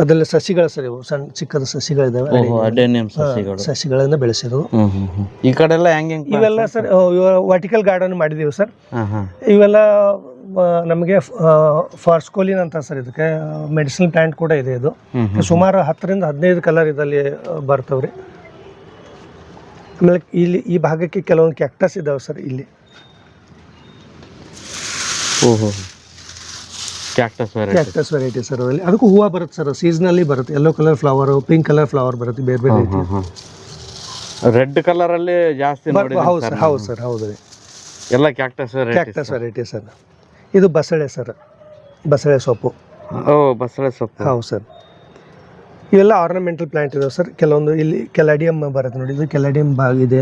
ಅದರಲ್ಲಿ ಸಸಿಗಳ ಸರ್ ಇವು. ಸಣ್ಣ ಚಿಕ್ಕದ ಸಸಿಗಳಿದಾವೆ. ಓಹೋ ಅಡೇನಿಯಂ ಸಸಿಗಳು. ಸಸಿಗಳಿಂದ ಬೆಳೆಸಿರೋದು. ಹ್ಮ್ ಹ್ಮ್ ಹ್ಮ್. ಈ ಕಡೆ ಎಲ್ಲ ಹೆಂಗ್ ಹೆಂಗ್ ಇವೆಲ್ಲ ಸರ್ ವರ್ಟಿಕಲ್ ಗಾರ್ಡನ್ ಮಾಡಿದೀವಿ ಸರ್. ಹಾ ಹಾ. ಇವೆಲ್ಲ ನಮಗೆ ಫಾರ್ಸ್ಕೋಲಿನ್ ಅಂತ ಸರ್ ಇದಕ್ಕೆ ಮೆಡಿಸಿನ್ ಪ್ಲಾಂಟ್ ಕೂಡ ಇದೆ ಇದು. ಹ್ಮ್ ಸುಮಾರು ಹತ್ತರಿಂದ ಹದಿನೈದು ಕಲರ್ ಇದರಲ್ಲಿ ಬರ್ತವ್ರಿ. ಆಮೇಲೆ ಇಲ್ಲಿ ಈ ಭಾಗಕ್ಕೆ ಕೆಲವೊಂದು ಕ್ಯಾಕ್ಟಸ್ ಇದಾವೆ ಸರ್ ಇಲ್ಲಿ. ಓಹೋ cactus variety cactus variety sir ಅದರಲ್ಲಿ ಅದಕ್ಕೂ ಹೂವು ಬರುತ್ತೆ ಸರ್ ಸೀಸನಲ್ಲಿ ಬರುತ್ತೆ. Yellow colour flower pink colour flower ಬರುತ್ತೆ. ಬೇರೆ ಬೇರೆ ರೀತಿ ರೆಡ್ ಕಲರ್ ಅಲ್ಲಿ ಜಾಸ್ತಿ ನೋಡಿ ಹೌದು ಸರ್ ಹೌದು ಸರ್ ಹೌದು ರೀ. ಎಲ್ಲ cactus variety cactus variety sir ಇದು ಬಸಳೆ ಸರ್ ಬಸಳೆ ಸೊಪ್ಪು. ಓ ಬಸಳೆ ಸೊಪ್ಪು. ಹೌದು ಸರ್ ಇವೆಲ್ಲ ಆರ್ನಮೆಂಟಲ್ ಪ್ಲಾಂಟ್ ಇದಾವೆ ಸರ್ ಕೆಲವೊಂದು ಇಲ್ಲಿ ಕೆಲಾಡಿಯಂ ಬರುತ್ತೆ ನೋಡಿ. ಇದು ಕೆಲಾಡಿಯಂ ಬಾಗ್ ಇದೆ.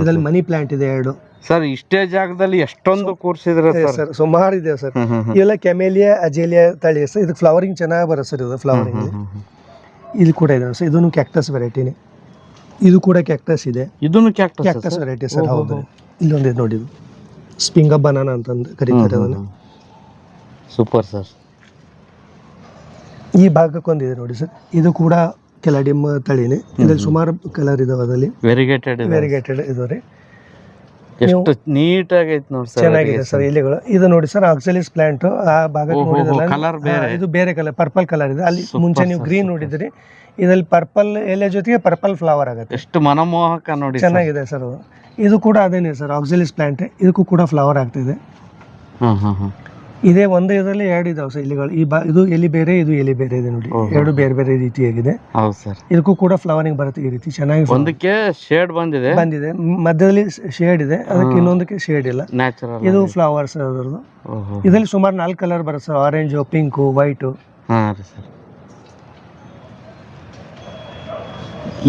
ಇದರಲ್ಲಿ ಮನಿ ಪ್ಲಾಂಟ್ ಇದೆ ಎರಡು. ಸರ್ ಇಷ್ಟೇ ಜಾಗದಲ್ಲಿ ಎಷ್ಟೊಂದು ಕೂರಿಸಿದ್ರೆ ಸರ್? ಸುಮಾರು ಇದೆ ಸರ್. ಇಲ್ಲ. ಇವೆಲ್ಲ ಕೆಮೇಲಿಯಾ ಅಜೇಲಿಯಾ ತಳಿ ಸರ್ ಇದು ಫ್ಲವರಿಂಗ್ ಚೆನ್ನಾಗಿ ಬರೋ ಸರ್ ಇದು ಫ್ಲವರಿಂಗ್ ಇದು. ಕೂಡ ಇದೆ ಸರ್ ಇದನ್ನು ಕ್ಯಾಕ್ಟಸ್ ವೆರೈಟಿನೇ ಇದು ಕೂಡ ಕ್ಯಾಕ್ಟಸ್ ಇದೆ. ಇದನ್ನು ಕ್ಯಾಕ್ಟಸ್ ಕ್ಯಾಕ್ಟಸ್ ವೆರೈಟಿ ಸರ್ ಹೌದು. ಇಲ್ಲೊಂದು ನೋಡಿ ಇದು. ಸ್ಪಿಂಗ ಬನಾನ ಅಂತಂದು ಕರೀತಾರೆ ಅದನ್ನು. Super sir. ಈ ಭಾಗಕ್ಕೊಂದಿದೆ ನೋಡಿ ಸರ್ ಇದು ಕೂಡ ಕೆಲಡಿಮ್ ತಳಿನೇ. ಇದರಲ್ಲಿ ಸುಮಾರು ಕಲರ್ ಇದಾವೆ ಅದರಲ್ಲಿ. ವೆರಿಗೇಟೆಡ್ ವೆರಿಗೇಟೆಡ್ ಇದಾವೆ ರೀ. ಎಷ್ಟು ನೀಟಾಗಿ ಐತೆ ನೋಡಿ ಸರ್ ಚೆನ್ನಾಗಿದೆ ಸರ್ ಎಲೆಗಳು. ಇದು ನೋಡಿ ಸರ್ ಆಕ್ಸಿಲಿಸ್ ಪ್ಲಾಂಟ್ ಆ ಭಾಗ ನೋಡಿದ್ರಲ್ಲ? ಬೇರೆ. ಇದು ಬೇರೆ ಕಲರ್ ಪರ್ಪಲ್ ಕಲರ್ ಇದೆ. ಅಲ್ಲಿ ಮುಂಚೆ ನೀವು ಗ್ರೀನ್ ನೋಡಿದ್ರಿ. ಇದರಲ್ಲಿ ಪರ್ಪಲ್ ಎಲೆ ಜೊತೆಗೆ ಪರ್ಪಲ್ ಫ್ಲವರ್ ಆಗುತ್ತೆ. ಎಷ್ಟು ಮನಮೋಹಕ ನೋಡಿ. ಚೆನ್ನಾಗಿದೆ ಸರ್ ಇದು ಕೂಡ ಅದೇನೆ ಸರ್ ಆಕ್ಸಿಲಿಸ್ ಪ್ಲಾಂಟ್ ಇದಕ್ಕೂ ಕೂಡ ಫ್ಲವರ್ ಆಗ್ತಿದೆ. ಹ್ಮ್ ಹ್ಮ್ ಹ್ಮ್. ಇದೇ ಒಂದೇ ಇದರಲ್ಲಿ ಎರಡು ಇದಾವೆ ಸರ್ ಇಲಿಗಳು ಈ ಬಾ ಇದು ಎಲಿ ಬೇರೆ ಇದು ಎಲಿ ಬೇರೆ ಇದೆ ನೋಡಿ. ಎರಡು ಬೇರೆ ಬೇರೆ ರೀತಿಯಾಗಿದೆ. ಹೌದು ಸರ್. ಇದಕ್ಕೂ ಕೂಡ ಫ್ಲವರಿಂಗ್ ಬರುತ್ತೆ ಈ ರೀತಿ. ಚೆನ್ನಾಗಿ ಒಂದಕ್ಕೆ ಶೇಡ್ ಬಂದಿದೆ. ಬಂದಿದೆ. ಮ್- ಮಧ್ಯದಲ್ಲಿ ಶೇಡ್ ಇದೆ. ಅದಕ್ಕೆ ಇನ್ನೊಂದಕ್ಕೆ ಶೇಡ್ ಇಲ್ಲ. ನ್ಯಾಚುರಲ್ ಇದು ಫ್ಲವರ್ಸ್ ಅದರದು ಓಹೋ. ಇದರಲ್ಲಿ ಸುಮಾರು ನಾಲ್ಕು ಕಲರ್ ಬರುತ್ತೆ ಸರ್. ಆರೆಂಜು ಪಿಂಕು ವೈಟು ಹಾ ರೀ ಸರ್.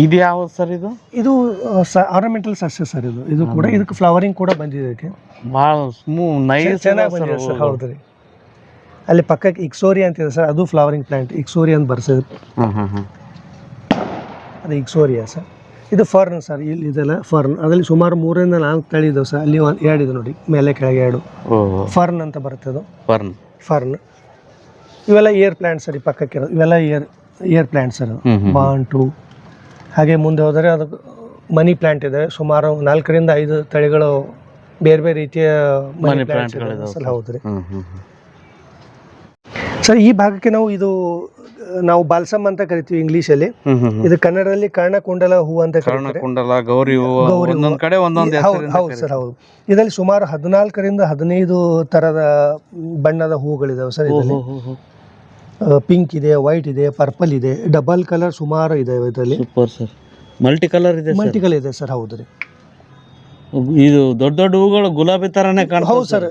ಇದು ಯಾವ ಸರ್ ಇದು? ಇದು ಆರ್ನಮೆಂಟಲ್ ಸಸ್ಯ ಸರ್ ಇದು. ಇದು ಕೂಡ ಇದಕ್ಕೆ ಫ್ಲವರಿಂಗ್ ಕೂಡ ಬಂದಿದೆ ಇದಕ್ಕೆ. ಭಾಳ ಸ್ಮೂ ನೈಸ್ ಚೆನ್ನಾಗಿ ಬಂದಿದೆ ಸರ್ ಹೌದು. ರೀ. ಅಲ್ಲಿ ಪಕ್ಕಕ್ಕೆ ಇಕ್ಸೋರಿ ಅಂತ ಇದೆ ಸರ್ ಅದು ಫ್ಲವರಿಂಗ್ ಪ್ಲಾಂಟ್ ಇಕ್ಸೋರಿ ಅಂತ ಬರ್ಸಿದ್ರು. ಹ್ಮ್ ಹ್ಮ್ ಹ್ಮ್. ಅದು ಇಕ್ಸೋರಿಯಾ ಸರ್. ಇದು ಫರ್ನ್ ಸರ್ ಇಲ್ಲಿ ಇದೆಲ್ಲ ಫರ್ನ್ ಅದರಲ್ಲಿ ಸುಮಾರು ಮೂರರಿಂದ ನಾಲ್ಕು ತಳಿ ಇದೆ ಸರ್. ಅಲ್ಲಿ ಒಂದು ಎರಡು ಇದೆ ನೋಡಿ ಮೇಲೆ ಕೆಳಗೆ ಎರಡು. ಫರ್ನ್ ಅಂತ ಬರುತ್ತೆ ಅದು. ಫರ್ನ್ ಫರ್ನ್ ಇವೆಲ್ಲ ಏರ್ ಪ್ಲಾಂಟ್ ಸರ್ ಈ ಪಕ್ಕಕ್ಕೆ ಇರೋದು. ಇವೆಲ್ಲ ಏರ್ ಏರ್ ಪ್ಲಾಂಟ್ ಸರ್ ಬಾಂಟು ಹಾಗೆ ಮುಂದೆ ಹೋದರೆ ಅದು ಮನಿ ಪ್ಲಾಂಟ್ ಇದೆ. ಸುಮಾರು ನಾಲ್ಕರಿಂದ ಐದು ತಳಿಗಳು ಬೇರೆ ಬೇರೆ ರೀತಿಯ ಮನಿ ಪ್ಲಾಂಟ್ ಗಳಿದಾವೆ ಸರ್ ಹ್ಮ್ ಹ್ಮ್ ಹ್ಮ್. ಸರ್ ಈ ಭಾಗಕ್ಕೆ ನಾವು ಇದು ನಾವು ಬಾಲ್ಸಮ್ ಅಂತ ಕರಿತೀವಿ ಇಂಗ್ಲಿಷ್ ಅಲ್ಲಿ ಹ್ಮ್ ಹ್ಮ್. ಇದು ಕನ್ನಡದಲ್ಲಿ ಕರ್ಣಕುಂಡಲ ಹೂ ಅಂತ ಕರೀತಾರೆ. ಕರ್ಣಕುಂಡಲ ಗೌರಿ ಹೂವು ಗೌರಿ ಒಂದೊಂದ್ ಕಡೆ ಒಂದೊಂದು ಹೌದು ಹೌದು ಸರ್ ಹೌದು. ಇದರಲ್ಲಿ ಸುಮಾರು ಹದಿನಾಲ್ಕರಿಂದ ಹದಿನೈದು ತರದ ಬಣ್ಣದ ಹೂಗಳಿದಾವೆ ಸರ್ ಇದರಲ್ಲಿ. ಪಿಂಕ್ ಇದೆ ವೈಟ್ ಇದೆ ಪರ್ಪಲ್ ಇದೆ ಡಬಲ್ ಕಲರ್ ಸುಮಾರು ಇದೆ ಇದರಲ್ಲಿ. ಸೂಪರ್ ಸರ್ ಮಲ್ಟಿ ಕಲರ್ ಇದೆ ಸರ್ ಮಲ್ಟಿ ಕಲರ್ ಇದೆ ಸರ್ ಹೌದು ರೀ. ಇದು ದೊಡ್ಡ ದೊಡ್ಡ ಹೂಗಳು ಗುಲಾಬಿ ತರಾನೇ ಹೌದು ಸರ್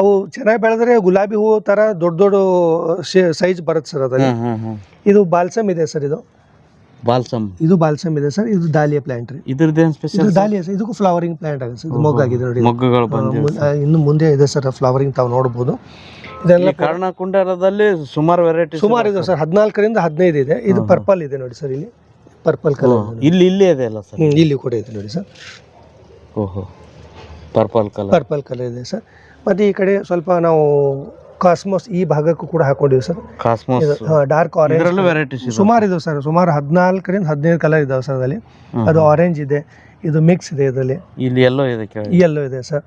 ಅವು ಚೆನ್ನಾಗಿ ಬೆಳೆದ್ರೆ ಗುಲಾಬಿ ಹೂವು ತರ ದೊಡ್ಡ ದೊಡ್ಡ ಸೈಜ್ ಬರುತ್ತೆ ಸರ್ ಅದ್ರಲ್ಲಿ. ಇದು ಬಾಲ್ಸಮ್ ಇದೆ ಸರ್ ಇದು. ಬಾಲ್ಸಮ್ ಇದು ಬಾಲ್ಸಮ್ ಇದೆ ಸರ್ ಇದು ದಾಲಿಯ ಪ್ಲಾಂಟ್ ರೀ. ಇದ್ರದ್ದು ಇದು ಸ್ಪೆಷಲ್ ದಾಲಿಯ ಸರ್ ಇದಕ್ಕೂ ಫ್ಲವರಿಂಗ್ ಪ್ಲಾಂಟ್ ಆಗುತ್ತೆ ಸರ್ ಇದು ಮೊಗ್ಗಾಗಿದೆ ನೋಡಿ. ಮೊಗ್ಗುಗಳು ಬಂದಿವೆ ಇನ್ನು ಮುಂದೆ ಇದೆ ಸರ್ ಫ್ಲವರಿಂಗ್ ತಾವು ನೋಡ್ಬೋದು. ಇದೆಲ್ಲ ಈ ಕರ್ಣಕುಂಡರದಲ್ಲಿ ಸುಮಾರು ವೆರೈಟಿ ಸುಮಾರು ಇದೆ ಸರ್. ಹದಿನಾಲ್ಕರಿಂದ ಹದಿನೈದು ಇದೆ. ಇದು ಪರ್ಪಲ್ ಇದೆ ನೋಡಿ ಸರ್ ಇಲ್ಲಿ. ಪರ್ಪಲ್ ಕಲರ್ ಇಲ್ಲಿ ಇಲ್ಲಿ ಇದೆ ಅಲ್ಲ ಸರ್? ಇಲ್ಲಿ ಕೂಡ ಇದೆ ನೋಡಿ ಸರ್. ಓಹೋ. ಪರ್ಪಲ್ ಕಲರ್ ಪರ್ಪಲ್ ಕಲರ್ ಇದೆ ಸರ್. ಮತ್ತೆ ಈ ಕಡೆ ಸ್ವಲ್ಪ ನಾವು ಕಾಸ್ಮೋಸ್ ಈ ಭಾಗಕ್ಕೂ ಕೂಡ ಹಾಕೊಂಡಿವಿ sir. Cosmos dark orange varieties ಇದೆ ಸುಮಾರು ಇದಾವೆ ಸರ್. ಸುಮಾರು ಹದಿನಾಲ್ಕರಿಂದ ಹದಿನೈದು ಕಲರ್ ಇದಾವೆ ಸರ್ ಅದರಲ್ಲಿ. ಅದು ಆರೆಂಜ್ ಇದೆ. ಇದು ಮಿಕ್ಸ್ ಇದೆ ಇದರಲ್ಲಿ. ಇಲ್ಲಿ ಎಲ್ಲೋ ಇದೆ ಎಲ್ಲೋ ಇದೆ ಸರ್.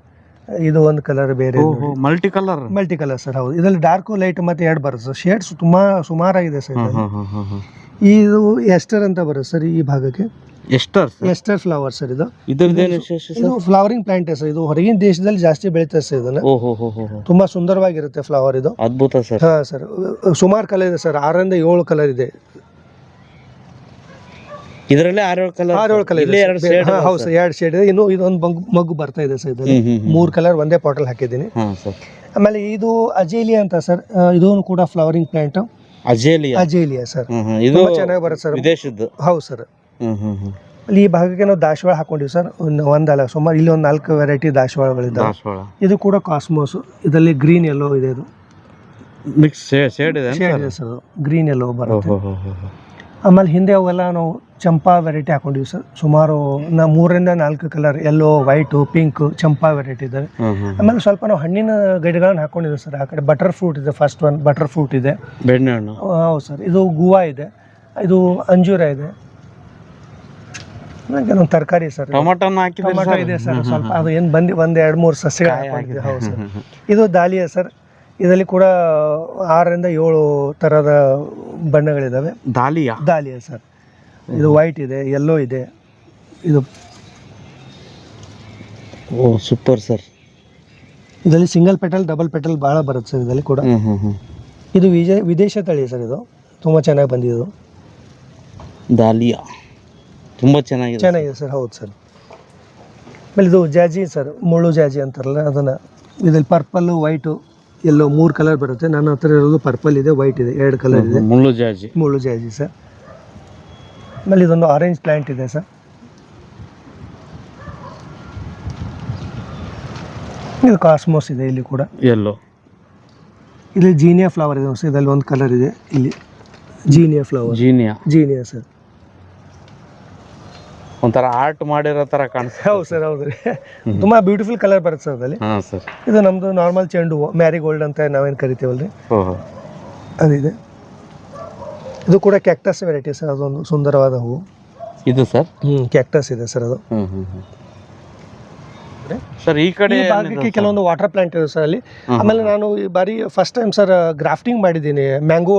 ಇದು ಒಂದು ಕಲರ್ ಬೇರೆ multi colour multi colour sir ಹೌದು. ಇದರಲ್ಲಿ ಡಾರ್ಕ್ ಲೈಟ್ ಮತ್ತೆ ಎರಡು ಬರುತ್ತೆ ಸರ್ ಶೇಡ್ಸ್ ತುಂಬಾ ಸುಮಾರಾಗಿದೆ ಸರ್. ಇದು ಎಸ್ಟರ್ ಅಂತ ಬರುತ್ತೆ ಸರ್ ಈ ಭಾಗಕ್ಕೆ. ಎಸ್ಟರ್ ಎಸ್ಟರ್ ಫ್ಲವರ್ ಸರ್ ಇದು. ಫ್ಲವರಿಂಗ್ ಪ್ಲಾಂಟ್ ಸರ್ ಇದು ಹೊರಗಿನ ದೇಶದಲ್ಲಿ ಜಾಸ್ತಿ ಬೆಳೀತಾರೆ ಸರ್ ಇದನ್ನ. ತುಂಬಾ ಸುಂದರವಾಗಿರುತ್ತೆ ಫ್ಲವರ್ ಇದು. ಅದ್ಭುತ ಸರ್ ಹಾ ಸರ್ ಸುಮಾರು ಕಲರ್ ಇದೆ ಸರ್ ಆರರಿಂದ ಏಳು ಕಲರ್ ಇದೆ. ಇದರಲ್ಲಿ ಆರೇಳು ಕಲರ್ ಕಲರ್ ಇದೆ ಹೌದು ಎರಡು ಶೇಡ್ ಇದೆ. ಇನ್ನು ಇದೊಂದು ಮಗು ಮಗು ಬರ್ತಾ ಇದೆ ಸರ್ ಇದರಲ್ಲಿ. ಮೂರು ಕಲರ್ ಒಂದೇ ಪಾಟಲ್ ಹಾಕಿದ್ದೀನಿ. ಆಮೇಲೆ ಇದು ಅಜೇಲಿಯಾ ಅಂತ ಸರ್. ಇದೂ ಕೂಡ flowering plant azalea? Azalea sir. ಇದು ಚೆನ್ನಾಗಿ ಬರುತ್ತೆ ಸರ್. ವಿದೇಶದ್ದು? ಹೌದು ಸರ್. ಅಲ್ಲಿ ಈ ಭಾಗಕ್ಕೆ ನಾವು ದಾಶವಾಳ ಹಾಕೊಂಡಿವಿ ಸರ್. ಒಂದು ಒಂದಲ್ಲ ಸುಮಾರು ಇಲ್ಲಿ ಒಂದು ನಾಲ್ಕು ವೆರೈಟಿ ದಾಸವಾಳಗಳಿದ್ದಾವೆ ಇದು ಕೂಡ ಕಾಸ್ಮೋಸ್ ಇದರಲ್ಲಿ ಗ್ರೀನ್ ಎಲ್ಲೋ ಇದೆ ಇದು ಮಿಕ್ಸ್ ಶೇಡ್ ಇದೆ ಶೇಡ್ ಇದೆ ಸರ್. ಗ್ರೀನ್ ಎಲ್ಲೋ ಬರುತ್ತೆ. ಆಮೇಲೆ ಹಿಂದೆ ಅವೆಲ್ಲ ನಾವು ಚಂಪಾ ವೆರೈಟಿ ಹಾಕೊಂಡಿವಿ ಸರ್. ಸುಮಾರು ನಾ ಮೂರರಿಂದ ನಾಲ್ಕು ಕಲರ್ ಎಲ್ಲೋ ವೈಟು ಪಿಂಕ್ ಚಂಪಾ ವೆರೈಟಿ ಇದ್ದಾವೆ ಹ್ಮ್ ಆಮೇಲೆ ಸ್ವಲ್ಪ ನಾವು ಹಣ್ಣಿನ ಗಿಡಗಳನ್ನ ಹಾಕೊಂಡಿದ್ದೀವಿ ಸರ್. ಆ ಕಡೆ ಬಟರ್ ಫ್ರೂಟ್ ಇದೆ ಫಸ್ಟ್ ಒನ್ ಬಟರ್ ಫ್ರೂಟ್ ಇದೆ. ಹೌದು ಸರ್. ಇದು ಗುವಾ ಇದೆ. ಇದು ಅಂಜೂರ ಇದೆ. ಕೆಲವೊಂದು ತರಕಾರಿ ಸರ್. ಟೊಮಾಟೋ ಇದೆ ಸರ್. ಸ್ವಲ್ಪ ಅದು ಏನು ಬಂದು ಒಂದು ಎರಡು ಮೂರು ಸಸ್ಯಗಳು ಹೌದು ಸರ್. ಇದು ದಾಲಿಯ ಸರ್. ಇದರಲ್ಲಿ ಕೂಡ ಆರರಿಂದ ಏಳು ಥರದ ಬಣ್ಣಗಳಿದ್ದಾವೆ ದಾಲಿಯಾ? ದಾಲಿಯ ಸರ್. ಇದು ವೈಟ್ ಇದೆ ಎಲ್ಲೋ ಇದೆ. ಇದು ಓ ಸೂಪರ್ ಸರ್ ಇದರಲ್ಲಿ ಸಿಂಗಲ್ ಪೆಟಲ್ ಡಬಲ್ ಪೆಟಲ್ ಭಾಳ ಬರುತ್ತೆ ಸರ್ ಇದರಲ್ಲಿ ಕೂಡ. ಇದು ವಿಜಯ ವಿದೇಶ ತಳಿ ಸರ್ ಇದು? ತುಂಬ ಚೆನ್ನಾಗಿ ಬಂದಿದೆ ಇದು. ದಾಲಿಯಾ. ತುಂಬಾ ಚೆನ್ನಾಗಿದೆ ಚೆನ್ನಾಗಿದೆ ಸರ್ ಹೌದು ಸರ್ ಆಮೇಲೆ ಇದು ಜಾಜಿ ಸರ್ ಮುಳ್ಳು ಜಾಜಿ ಅಂತಾರಲ್ಲ ಅದನ್ನು. ಇದರಲ್ಲಿ ಪರ್ಪಲ್ಲು ವೈಟು ಎಲ್ಲೋ ಮೂರು ಕಲರ್ ಬರುತ್ತೆ. ನನ್ನ ಹತ್ರ ಇರೋದು ಪರ್ಪಲ್ ಇದೆ ವೈಟ್ ಇದೆ ಎರಡು ಕಲರ್ ಇದೆ. ಮುಳ್ಳು ಜಾಜಿ. ಮುಳ್ಳು ಜಾಜಿ ಸರ್. ಆಮೇಲೆ ಇದೊಂದು ಆರೆಂಜ್ ಪ್ಲಾಂಟ್ ಇದೆ ಸರ್. ಇದು ಕಾಸ್ಮೋಸ್ ಇದೆ ಇಲ್ಲಿ ಕೂಡ. ಎಲ್ಲೋ. ಇಲ್ಲಿ ಜೀನಿಯಾ ಫ್ಲವರ್ ಇದೆ ಸರ್. ಇದರಲ್ಲಿ ಒಂದು ಕಲರ್ ಇದೆ ಇಲ್ಲಿ. Zinnia flower zinnia zinnia sir ಒಂಥರ ಆರ್ಟ್ ಮಾಡಿರೋ ತರ ಕಾಣಿಸ್ತದೆ ಹೌದು ಸರ್ ಹೌದು ರೀ. ತುಂಬಾ ಬ್ಯೂಟಿಫುಲ್ ಕಲರ್ ಬರುತ್ತೆ ಸರ್ ಅದಲ್ಲಿ ಹಾ ಸರ್. ಇದು ನಮ್ದು ನಾರ್ಮಲ್ ಚೆಂಡು ಹೂವು ಮ್ಯಾರಿ ಗೋಲ್ಡ್ ಅಂತ ನಾವೇನು ಕರಿತೀವಲ್ರಿ? ಓಹೋ. ಅದಿದೆ. ಇದು ಕೂಡ ಕ್ಯಾಕ್ಟಸ್ ವೆರೈಟಿ ಸರ್ ಅದೊಂದು ಸುಂದರವಾದ ಹೂವು. ಇದು ಸರ್? ಹ್ಞೂ ಕ್ಯಾಕ್ಟಸ್ ಇದೆ ಸರ್ ಅದು. ಸರ್ ಈ ಕಡೆ ಭಾಗಕ್ಕೆ ಕೆಲವೊಂದು ವಾಟರ್ ಪ್ಲಾಂಟ್ ಇದೆ ಸರ್ ಅಲ್ಲಿ. ಆಮೇಲೆ ನಾನು ಈ ಬಾರಿ ಫಸ್ಟ್ ಟೈಮ್ ಸರ್ ಗ್ರಾಫ್ಟಿಂಗ್ ಮಾಡಿದ್ದೀನಿ. ಮ್ಯಾಂಗೋ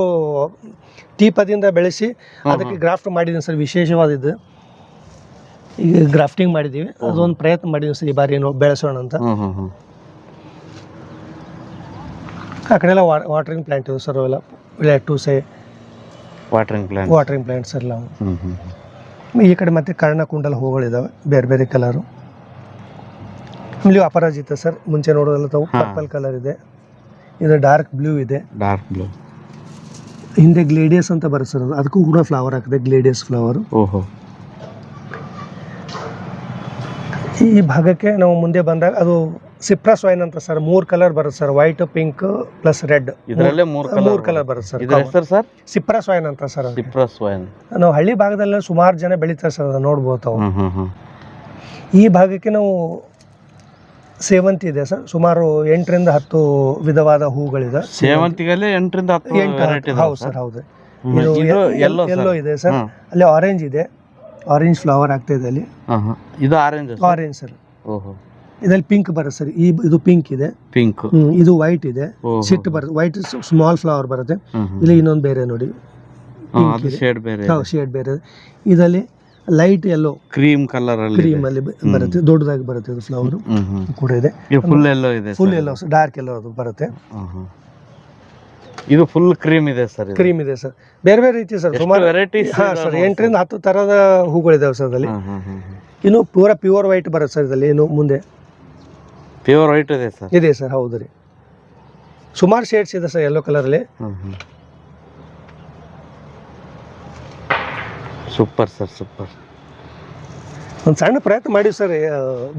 ಟೀಪದಿಂದ ಬೆಳೆಸಿ ಅದಕ್ಕೆ ಗ್ರಾಫ್ಟ್ ಮಾಡಿದ್ದೀನಿ ಸರ್ ವಿಶೇಷವಾದಿದ್ದು ಈಗ ಗ್ರಾಫ್ಟಿಂಗ್ ಮಾಡಿದ್ದೀವಿ. ಅದೊಂದು ಪ್ರಯತ್ನ ಮಾಡಿದ್ದೀವಿ ಸರ್ ಈ ಬಾರಿ ಏನು ಬೆಳೆಸೋಣ ಅಂತ. ಹ್ಮ್ ಹ್ಮ್ ಹ್ಮ್. ಆ ಕಡೆ ಎಲ್ಲ ವಾಟರಿಂಗ್ ಪ್ಲಾಂಟ್ ಇದೆ ಸರ್ ಅವೆಲ್ಲ. ಟೂಸೆ ವಾಟರಿಂಗ್ ಪ್ಲಾಂಟ್ ವಾಟರಿಂಗ್ ಪ್ಲಾಂಟ್ಸ್ ಎಲ್ಲ. ಅವು. ಹ್ಮ್ ಹ್ಮ್ ಹ್ಮ್. ಈ ಕಡೆ ಮತ್ತೆ ಕರ್ಣಕುಂಡಲ ಹೂಗಳಿದ್ದಾವೆ ಬೇರೆ ಬೇರೆ ಕಲರು ಇಲ್ಲಿ ಅಪರಾಜಿತ ಸರ್ ಮುಂಚೆ ನೋಡೋದೆಲ್ಲ ತಾವು ಹಾ. ಪರ್ಪಲ್ ಕಲರ್ ಇದೆ. ಇದು ಡಾರ್ಕ್ ಬ್ಲೂ ಇದೆ. ಡಾರ್ಕ್ ಬ್ಲೂ ಹಿಂದೆ ಗ್ಲೇಡಿಯಸ್ ಅಂತ ಬರುತ್ತೆ ಸರ್ ಅದು. ಅದಕ್ಕೂ ಕೂಡ ಫ್ಲವರ್ ಹಾಕಿದೆ ಗ್ಲೇಡಿಯಸ್ ಫ್ಲವರು ಓಹೋ. ಈ ಭಾಗಕ್ಕೆ ನಾವು ಮುಂದೆ ಬಂದಾಗ ಅದು ಸಿಪ್ರಸ್ ವೈನ್ ಅಂತ ಸರ್ ಮೂರ್ ಕಲರ್ ಬರುತ್ತೆ sir white pink plus red ಇದರಲ್ಲೇ ಮೂರು ಕಲರ್ ಮೂರ್ ಕಲರ್ ಬರುತ್ತೆ. ಸರ್ ಇದ್ರ ಹೆಸರು ಸರ್ ಸಿಪ್ರಸ್ ವೈನ್ ಅಂತ ಸರ್ ಅದು. ಸಿಪ್ರಸ್ ವೈನ್ ನಾವು ಹಳ್ಳಿ ಭಾಗದಲ್ಲಿ ಸುಮಾರು ಜನ ಬೆಳೀತಾರೆ ಸರ್ ಅದನ್ನ ನೋಡ್ಬೋದು ತಾವು. ಈ ಭಾಗಕ್ಕೆ ನಾವು ಸೇವಂತಿ ಇದೆ ಸರ್ ಸುಮಾರು ಎಂಟರಿಂದ ಹತ್ತು ವಿಧವಾದ ಹೂಗಳಿದೆ. ಸೇವಂತಿಗೆ ಎಂಟರಿಂದ ಹತ್ತು ಎಂಟು ವೆರೈಟಿ ಹೌದು ಸರ್ ಹೌದು. ಇದು ಇದು ಎಲ್ಲೋ ಎಲ್ಲೋ ಇದೆ ಸರ್. ಅಲ್ಲಿ ಆರೆಂಜ್ ಇದೆ. ಆರೆಂಜ್ ಫ್ಲವರ್ ಆಗ್ತಾ ಇದೆ ಅಲ್ಲಿ. ಇದು ಆರೆಂಜ್ ಆರೆಂಜ್ ಸರ್ ಓಹೋ. ಇದರಲ್ಲಿ ಪಿಂಕ್ ಬರುತ್ತೆ ಸರ್ ಈ ಇದು ಪಿಂಕ್ ಇದೆ. ಪಿಂಕ್ ಇದು ವೈಟ್ ಇದೆ. ಸಿಟ್ ಬರುತ್ತೆ. ವೈಟ್ ಸ್ಮಾಲ್ ಫ್ಲವರ್ ಬರುತ್ತೆ. ಇಲ್ಲಿ ಇನ್ನೊಂದು ಬೇರೆ ನೋಡಿ. ಶೇಡ್ ಬೇರೆ ಶೇಡ್ ಬೇರೆ ಇದರಲ್ಲಿ ಲೈಟ್ ಎಲ್ಲೋ ಕ್ರೀಮ್ ಕಲರ್ ಅಲ್ಲಿ ಕ್ರೀಮ್ ಅಲ್ಲಿ ಬರುತ್ತೆ. ದೊಡ್ಡದಾಗಿ ಬರುತ್ತೆ ಇದು ಫ್ಲವರ್ ಕೂಡ ಇದೆ. ಫುಲ್ ಎಲ್ಲೋ ಇದೆ ಫುಲ್ ಎಲ್ಲೋ ಡಾರ್ಕ್ ಎಲ್ಲೋ ಅದು ಬರುತ್ತೆ. ಇದು ಫುಲ್ ಕ್ರೀಮ್ ಇದೆ ಸರ್ ಕ್ರೀಮ್ ಇದೆ ಸರ್ ಬೇರೆ ಬೇರೆ ರೀತಿ ಸರ್ ಸುಮಾರು ವೆರೈಟೀಸ್ ಹಾ ಸರ್ ಎಂಟರಿಂದ ಹತ್ತು ತರದ ಹೂಗಳಿದಾವೆ ಸರ್ ಅದರಲ್ಲಿ. ಇನ್ನು ಪೂರ ಪ್ಯೂರ್ ವೈಟ್ ಬರುತ್ತೆ ಸರ್ ಇದರಲ್ಲಿ ಇನ್ನು ಮುಂದೆ. ಪ್ಯೂರ್ ವೈಟ್ ಇದೆ ಸರ್ ಇದೆ ಸರ್ ಹೌದು ರೀ. ಸುಮಾರು ಶೇಡ್ಸ್ ಇದೆ ಸರ್ ಯೆಲ್ಲೋ ಕಲರಲ್ಲಿ ಸೂಪರ್ ಸರ್ ಸೂಪರ್ ಒಂದು ಸಣ್ಣ ಪ್ರಯತ್ನ ಮಾಡಿ ಸರ್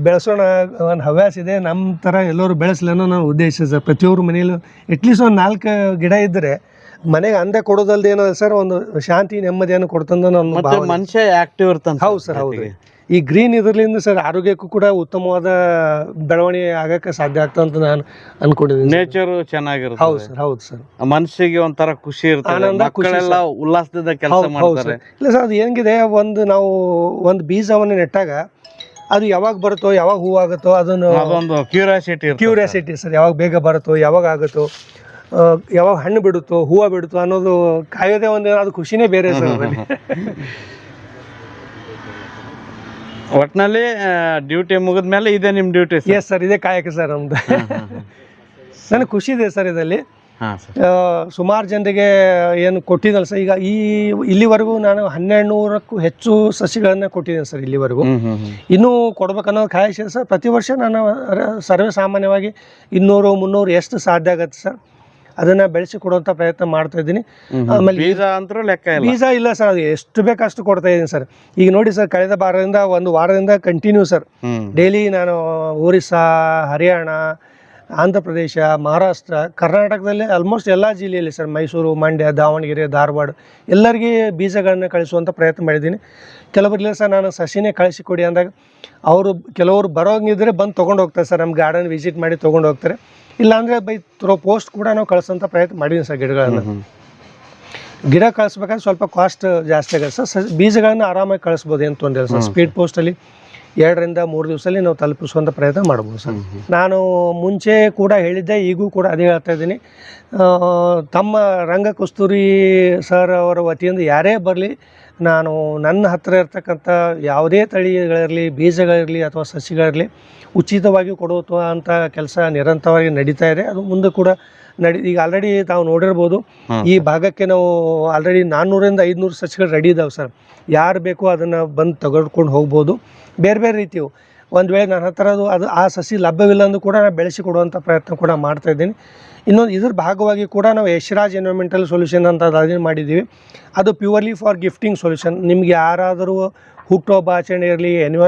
ಬೆಳೆಸೋಣ ಒಂದು ಹವ್ಯಾಸ ಇದೆ ನಮ್ಮ ಥರ ಎಲ್ಲರೂ ಬೆಳೆಸಲಿ ಅನ್ನೋ ನಾನು ಉದ್ದೇಶ ಸರ್. ಪ್ರತಿಯೊಬ್ಬರು ಮನೆಯಲ್ಲೂ ಅಟ್ಲೀಸ್ಟ್ ಒಂದು ನಾಲ್ಕು ಗಿಡ ಇದ್ದರೆ ಮನೆಗೆ ಅಂದೆ ಕೊಡೋದಲ್ದೇನೋ ಸರ್ ಒಂದು ಶಾಂತಿ ನೆಮ್ಮದಿಯನ್ನು ಕೊಡ್ತಂದು ನಾನು ಮನುಷ್ಯ ಆಕ್ಟಿವ್ ಇರ್ತಾನೆ ಹೌದು ಸರ್ ಹೌದು. ಈ ಗ್ರೀನ್ ಇದರ್ಲಿಂದ ಸರ್ ಆರೋಗ್ಯಕ್ಕೂ ಕೂಡ ಉತ್ತಮವಾದ ಬೆಳವಣಿಗೆ ಆಗಕ್ಕೆ ಸಾಧ್ಯ ಆಗ್ತದೆ ಅಂತ ನಾನು ಅನ್ಕೊಂಡಿದ್ದೀನಿ ನೇಚರ್ ಚೆನ್ನಾಗಿರುತ್ತೆ ಹೌದು ಸರ್. ಹೌದು ಸರ್. ಮನಸ್ಸಿಗೆ ಒಂಥರ ಖುಷಿ ಇರ್ತದೆ. ಆನಂದ, ಖುಷಿ ಮಕ್ಕಳೆಲ್ಲ ಉಲ್ಲಾಸದಿಂದ ಕೆಲಸ ಹೌದು ಹೌದು ಮಾಡ್ತಾರೆ. ಸರ್. ಇಲ್ಲ ಸರ್ ಅದು ಹೆಂಗಿದೆ ಒಂದು ನಾವು ಒಂದು ಬೀಜವನ್ನು ನೆಟ್ಟಾಗ ಅದು ಯಾವಾಗ ಬರುತ್ತೋ ಯಾವಾಗ ಹೂವಾಗುತ್ತೋ ಅದನ್ನು ಅದೊಂದು ಕ್ಯೂರಿಯಾಸಿಟಿ ಇರ್ತದೆ ಕ್ಯೂರಿಯಾಸಿಟಿ ಸರ್. ಯಾವಾಗ ಬೇಗ ಬರುತ್ತೋ ಯಾವಾಗ ಆಗುತ್ತೋ ಆ, ಯಾವಾಗ ಹಣ್ಣು ಬಿಡುತ್ತೋ ಹೂವು ಬಿಡುತ್ತೋ ಅನ್ನೋದು ಕಾಯೋದೇ ಒಂದು ಅದು ಖುಷಿನೇ ಬೇರೆ ಸರ್ ಅದರಲ್ಲಿ. ಒಟ್ನಲ್ಲಿ ಡ್ಯೂಟಿ ಮುಗಿದ ಮೇಲೆ ಇದೆ ನಿಮ್ಮ ಡ್ಯೂಟಿ ಎಸ್ ಸರ್ ಇದೇ ಕಾಯಕ ಸರ್ ನಮ್ದು. ನನಗೆ ಖುಷಿ ಇದೆ ಸರ್ ಇದರಲ್ಲಿ. ಸುಮಾರು ಜನರಿಗೆ ಏನು ಕೊಟ್ಟಿದ್ದಲ್ಲ ಸರ್ ಈಗ ಈ ಇಲ್ಲಿವರೆಗೂ ನಾನು ಹನ್ನೆರಡು ನೂರಕ್ಕೂ ಹೆಚ್ಚು ಸಸಿಗಳನ್ನು ಕೊಟ್ಟಿದ್ದೇನೆ ಸರ್ ಇಲ್ಲಿವರೆಗೂ. ಇನ್ನೂ ಕೊಡ್ಬೇಕನ್ನೋದು ಕಾಯಿಸಿ ಸರ್ ಪ್ರತಿ ವರ್ಷ ನಾನು ಸರ್ವೇ ಸಾಮಾನ್ಯವಾಗಿ ಇನ್ನೂರು ಮುನ್ನೂರು ಎಷ್ಟು ಸಾಧ್ಯ ಆಗತ್ತೆ ಸರ್ ಅದನ್ನು ಬೆಳೆಸಿ ಕೊಡುವಂತ ಪ್ರಯತ್ನ ಮಾಡ್ತಾ ಇದ್ದೀನಿ. ಆಮೇಲೆ ಬೀಜ ಅಂತೂ ಲೆಕ್ಕ ಇಲ್ಲ. ಬೀಜ ಇಲ್ಲ ಸರ್ ಅದು ಎಷ್ಟು ಬೇಕಷ್ಟು ಕೊಡ್ತಾ ಇದ್ದೀನಿ ಸರ್. ಈಗ ನೋಡಿ ಸರ್ ಕಳೆದ ವಾರದಿಂದ ಒಂದು ವಾರದಿಂದ ಕಂಟಿನ್ಯೂ ಸರ್. ಡೈಲಿ ನಾನು ಒರಿಸ್ಸಾ ಹರಿಯಾಣ ಆಂಧ್ರ ಪ್ರದೇಶ ಮಹಾರಾಷ್ಟ್ರ ಕರ್ನಾಟಕದಲ್ಲಿ ಆಲ್ಮೋಸ್ಟ್ ಎಲ್ಲ ಜಿಲ್ಲೆಯಲ್ಲಿ ಸರ್ ಮೈಸೂರು ಮಂಡ್ಯ ದಾವಣಗೆರೆ ಧಾರವಾಡ ಎಲ್ಲರಿಗೆ ಬೀಜಗಳನ್ನ ಕಳಿಸುವಂಥ ಪ್ರಯತ್ನ ಮಾಡಿದ್ದೀನಿ. ಕೆಲವರಿಲ್ಲ ಸರ್ ನಾನು ಸಸಿನೇ ಕಳಿಸಿಕೊಡಿ ಅಂದಾಗ ಅವರು ಕೆಲವರು ಬರೋಂಗಿದ್ರೆ ಬಂದು ತೊಗೊಂಡು ಹೋಗ್ತಾರೆ ಸರ್ ನಮ್ಮ ಗಾರ್ಡನ್ ವಿಸಿಟ್ ಮಾಡಿ ತೊಗೊಂಡು ಹೋಗ್ತಾರೆ ಇಲ್ಲಾಂದರೆ ಬೈ ತ್ರೋ ಪೋಸ್ಟ್ ಕೂಡ ನಾವು ಕಳಿಸೋಂಥ ಪ್ರಯತ್ನ ಮಾಡಿದ್ದೀನಿ ಸರ್ ಗಿಡಗಳನ್ನು. ಗಿಡ ಕಳಿಸ್ಬೇಕಾದ್ರೆ ಸ್ವಲ್ಪ ಕಾಸ್ಟ್ ಜಾಸ್ತಿ ಆಗುತ್ತೆ ಸರ್. ಸ ಬೀಜಗಳನ್ನು ಆರಾಮಾಗಿ ಕಳಿಸ್ಬೋದು ಏನು ತೊಂದರೆ ಸರ್. ಸ್ಪೀಡ್ ಪೋಸ್ಟಲ್ಲಿ ಎರಡರಿಂದ ಮೂರು ದಿವಸದಲ್ಲಿ ನಾವು ತಲುಪಿಸುವಂಥ ಪ್ರಯತ್ನ ಮಾಡ್ಬೋದು ಸರ್. ನಾನು ಮುಂಚೆ ಕೂಡ ಹೇಳಿದ್ದೆ ಈಗೂ ಕೂಡ ಅದೇ ಹೇಳ್ತಾ ಇದ್ದೀನಿ. ತಮ್ಮ ರಂಗ ಕಸ್ತೂರಿ ಸರ್ ಅವರ ವತಿಯಿಂದ ಯಾರೇ ಬರಲಿ ನಾನು ನನ್ನ ಹತ್ತಿರ ಇರ್ತಕ್ಕಂಥ ಯಾವುದೇ ತಳಿಗಳಿರಲಿ ಬೀಜಗಳಿರಲಿ ಅಥವಾ ಸಸಿಗಳಿರಲಿ ಉಚಿತವಾಗಿ ಕೊಡುವಂಥ ಕೆಲಸ ನಿರಂತರವಾಗಿ ನಡೀತಾ ಇದೆ. ಅದು ಮುಂದೆ ಕೂಡ ನಡಿ ಈಗ ಆಲ್ರೆಡಿ ತಾವು ನೋಡಿರ್ಬೋದು ಈ ಭಾಗಕ್ಕೆ ನಾವು ಆಲ್ರೆಡಿ ನಾನ್ನೂರಿಂದ ಐದುನೂರು ಸಸಿಗಳು ರೆಡಿ ಇದಾವೆ ಸರ್. ಯಾರು ಬೇಕೋ ಅದನ್ನು ಬಂದು ತೆಗೆದುಕೊಂಡು ಹೋಗ್ಬೋದು. ಬೇರೆ ಬೇರೆ ರೀತಿಯವು ಒಂದು ವೇಳೆ ನನ್ನ ಹತ್ರ ಅದು ಅದು ಆ ಸಸಿ ಲಭ್ಯವಿಲ್ಲ ಅಂದು ಕೂಡ ನಾನು ಬೆಳೆಸಿ ಕೊಡುವಂಥ ಪ್ರಯತ್ನ ಕೂಡ ಮಾಡ್ತಾ ಇದ್ದೀನಿ. ಇನ್ನೊಂದು ಇದ್ರ ಭಾಗವಾಗಿ ಕೂಡ ನಾವು ಯಶ್ರಾಜ್ ಎನ್ವೈರ್ಮೆಂಟಲ್ ಸೊಲ್ಯೂಷನ್ ಅಂತ ಅದನ್ನು ಮಾಡಿದ್ದೀವಿ. ಅದು ಪ್ಯೂರ್ಲಿ ಫಾರ್ ಗಿಫ್ಟಿಂಗ್ ಸೊಲ್ಯೂಷನ್ ನಿಮ್ಗೆ ಯಾರಾದರೂ ಹುಟ್ಟುಹಬ್ಬ ಆಚರಣೆ ಇರಲಿ ಎನ್ವ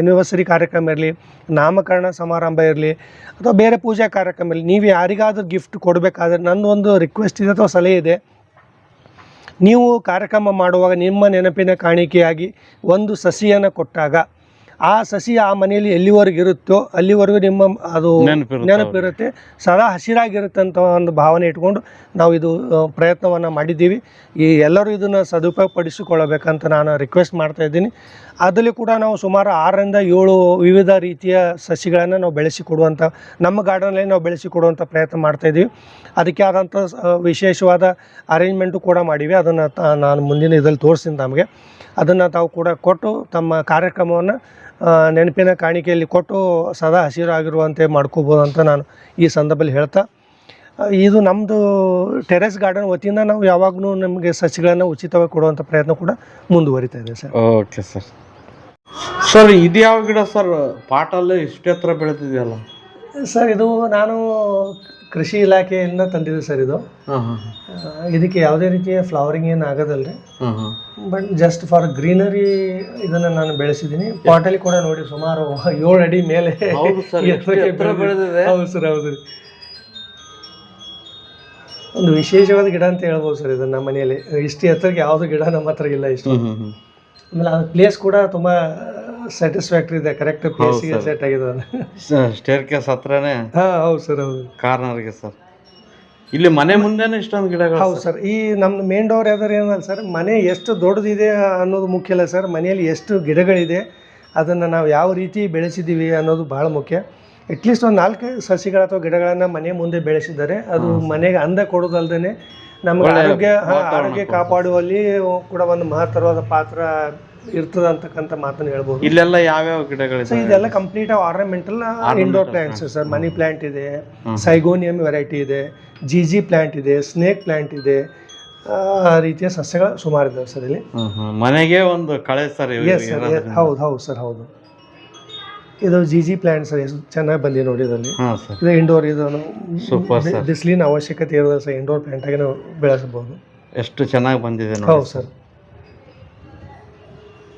ಎನಿವರ್ಸರಿ ಕಾರ್ಯಕ್ರಮ ಇರಲಿ, ನಾಮಕರಣ ಸಮಾರಂಭ ಇರಲಿ, ಅಥವಾ ಬೇರೆ ಪೂಜಾ ಕಾರ್ಯಕ್ರಮ ಇರಲಿ, ನೀವು ಯಾರಿಗಾದರೂ ಗಿಫ್ಟ್ ಕೊಡಬೇಕಾದ್ರೆ ನಂದು ಒಂದು ರಿಕ್ವೆಸ್ಟ್ ಇದೆ ಅಥವಾ ಸಲಹೆ ಇದೆ. ನೀವು ಕಾರ್ಯಕ್ರಮ ಮಾಡುವಾಗ ನಿಮ್ಮ ನೆನಪಿನ ಕಾಣಿಕೆಯಾಗಿ ಒಂದು ಸಸಿಯನ್ನು ಕೊಟ್ಟಾಗ ಆ ಸಸಿ ಆ ಮನೆಯಲ್ಲಿ ಎಲ್ಲಿವರೆಗೂ ಇರುತ್ತೋ ಅಲ್ಲಿವರೆಗೂ ನಿಮ್ಮ ಅದು ನೆನಪಿರುತ್ತೆ ನೆನಪಿರುತ್ತೆ. ಸದಾ ಹಸಿರಾಗಿರುತ್ತೆ ಅಂತ ಒಂದು ಭಾವನೆ ಇಟ್ಕೊಂಡು ನಾವು ಇದು ಪ್ರಯತ್ನವನ್ನು ಮಾಡಿದ್ದೀವಿ. ಈ ಎಲ್ಲರೂ ಇದನ್ನು ಸದುಪಯೋಗ ಪಡಿಸಿಕೊಳ್ಳಬೇಕಂತ ನಾನು ರಿಕ್ವೆಸ್ಟ್ ಮಾಡ್ತಾ ಇದ್ದೀನಿ. ಅದರಲ್ಲಿ ಕೂಡ ನಾವು ಸುಮಾರು ಆರರಿಂದ ಏಳು ವಿವಿಧ ರೀತಿಯ ಸಸಿಗಳನ್ನು ನಾವು ಬೆಳೆಸಿ ಕೊಡುವಂಥ ನಮ್ಮ ಗಾರ್ಡನಲ್ಲಿ ನಾವು ಬೆಳೆಸಿಕೊಡುವಂಥ ಪ್ರಯತ್ನ ಮಾಡ್ತಾ ಇದ್ದೀವಿ. ಅದಕ್ಕೆ ಆದಂಥ ಸ- ವಿಶೇಷವಾದ ಅರೇಂಜ್ಮೆಂಟು ಕೂಡ ಮಾಡಿವಿ. ಅದನ್ನು ನಾನು ಮುಂದಿನ ಇದರಲ್ಲಿ ತೋರಿಸ್ತೀನಿ ತಮಗೆ. ಅದನ್ನು ತಾವು ಕೂಡ ಕೊಟ್ಟು ತಮ್ಮ ಕಾರ್ಯಕ್ರಮವನ್ನು ನೆನಪಿನ ಕಾಣಿಕೆಯಲ್ಲಿ ಕೊಟ್ಟು ಸದಾ ಹಸಿರಾಗಿರುವಂತೆ ಮಾಡ್ಕೋಬೋದು ಅಂತ ನಾನು ಈ ಸಂದರ್ಭದಲ್ಲಿ ಹೇಳ್ತಾ ಇದು ನಮ್ಮದು ಟೆರೆಸ್ ಗಾರ್ಡನ್ ವತಿಯಿಂದ ನಾವು ಯಾವಾಗಲೂ ನಮಗೆ ಸಸಿಗಳನ್ನು ಉಚಿತವಾಗಿ ಕೊಡುವಂಥ ಪ್ರಯತ್ನ ಕೂಡ ಮುಂದುವರಿತಾ ಇದೆ ಸರ್. Okay sir. ಸರ್ ಇದು ಯಾವ ಗಿಡ ಸರ್? ಪಾಟಲ್ಲಿ ಇಷ್ಟೇ ಹತ್ರ ಬೆಳೆದಿದೆಯಲ್ಲ? ಸರ್ ಇದು ನಾನು ಕೃಷಿ ಇಲಾಖೆಯಿಂದ ತಂದಿದೆ ಸರ್ ಇದು. ಇದಕ್ಕೆ ಯಾವುದೇ ರೀತಿಯ ಫ್ಲವರಿಂಗ್ ಏನು ಆಗೋದಲ್ಲ ರೀ ಹಾಂ ಹಾಂ. ಬಟ್ ಜಸ್ಟ್ ಫಾರ್ ಗ್ರೀನರಿ ಇದನ್ನು ನಾನು ಬೆಳೆಸಿದ್ದೀನಿ. ಪಾಟಲ್ಲಿ ಕೂಡ ನೋಡಿ ಸುಮಾರು ಏಳು ಅಡಿ ಮೇಲೆ ಹೌದು ಸರ್ ಹೌದು ರೀ. ಒಂದು ವಿಶೇಷವಾದ ಗಿಡ ಅಂತ ಹೇಳ್ಬೋದು ಸರ್ ಇದನ್ನ ನಮ್ಮ ಮನೆಯಲ್ಲಿ. ಇಷ್ಟು ಎತ್ತರಕ್ಕೆ ಯಾವುದು ಗಿಡ ನಮ್ಮ ಹತ್ರ ಇಲ್ಲ ಇಷ್ಟು. ಆಮೇಲೆ ಆ ಪ್ಲೇಸ್ ಕೂಡ ತುಂಬ ಸ್ಯಾಟಿಸ್ಫ್ಯಾಕ್ಟ್ರಿ ಇದೆ ಕರೆಕ್ಟ್ ಪ್ಲೇಸಿಗೆ. ಸೆಟ್ ಆಗಿದೆ ಸ್ಟೇರ್ ಕೇಸ್ ಹತ್ರನೇ? ಹಾಂ ಹೌದು ಸರ್ ಹೌದು. ಕಾರ್ನರ್ಗೆ ಸರ್. ಇಲ್ಲಿ ಮನೆ ಮುಂದೆನೇ ಇಷ್ಟೊಂದು ಗಿಡಗಳು ಹೌದು ಸರ್. ಈ ನಮ್ದು ಮೇನ್ ಡೋರ್ ಯಾವ್ದಾರು ಏನಲ್ಲ ಸರ್ ಮನೆ ಎಷ್ಟು ದೊಡ್ಡದಿದೆ ಅನ್ನೋದು ಮುಖ್ಯ ಇಲ್ಲ ಸರ್. ಮನೆಯಲ್ಲಿ ಎಷ್ಟು ಗಿಡಗಳಿದೆ ಅದನ್ನು ನಾವು ಯಾವ ರೀತಿ ಬೆಳೆಸಿದ್ದೀವಿ ಅನ್ನೋದು ಭಾಳ ಮುಖ್ಯ. ಅಟ್ಲೀಸ್ಟ್ ಒಂದು ನಾಲ್ಕು ಸಸಿಗಳ ಅಥವಾ ಗಿಡಗಳನ್ನು ಮನೆ ಮುಂದೆ ಬೆಳೆಸಿದ್ದಾರೆ. ಅದು ಮನೆಗೆ ಅಂದ ಕೊಡೋದಲ್ದೇ ನಮಗೆ ಆರೋಗ್ಯ ಆರೋಗ್ಯ ಕಾಪಾಡುವಲ್ಲಿ ಕೂಡ ಒಂದು ಮಹತ್ತರವಾದ ಪಾತ್ರ ಇರ್ತದೆ ಅಂತಕ್ಕಂಥ ಮಾತನ್ನ ಹೇಳ್ಬೋದು. ಇಲ್ಲೆಲ್ಲ ಯಾವ್ಯಾವ ಗಿಡಗಳು ಸರ್ ಇದೆಲ್ಲ complete ornamental indoor plants sir money plant ಇದೆ ಸೈಗೋನಿಯಂ ವೆರೈಟಿ ಇದೆ ಜಿಜಿ ಪ್ಲಾಂಟ್ ಇದೆ ಸ್ನೇಕ್ ಪ್ಲಾಂಟ್ ಇದೆ. ಆ ರೀತಿಯ ಸಸ್ಯಗಳು ಸುಮಾರು ಇದಾವೆ ಸರ್ ಇಲ್ಲಿ. ಮನೆಗೆ ಒಂದು ಕಳೆ ಸರ್ ಎಸ್ ಸರ್ ಹೌದು ಹೌದು ಸರ್ ಹೌದು. ಇದು ಜಿ ಜಿ ಪ್ಲಾಂಟ್ ಸರ್ ಚೆನ್ನಾಗಿ ಬಂದಿದೆ ನೋಡಿ ಇದರಲ್ಲಿ. ಇದು ಇಂಡೋರ್ ಇದು. ಬಿಸಿಲಿನ ಅವಶ್ಯಕತೆ ಇರೋದಿಲ್ಲ ಸರ್ ಇಂಡೋರ್ ಪ್ಲಾಂಟ್ ಆಗಿ ನಾವು ಬೆಳೆಸಬಹುದು. ಎಷ್ಟು ಚೆನ್ನಾಗಿ ಬಂದಿದೆ ಹೌದು ಸರ್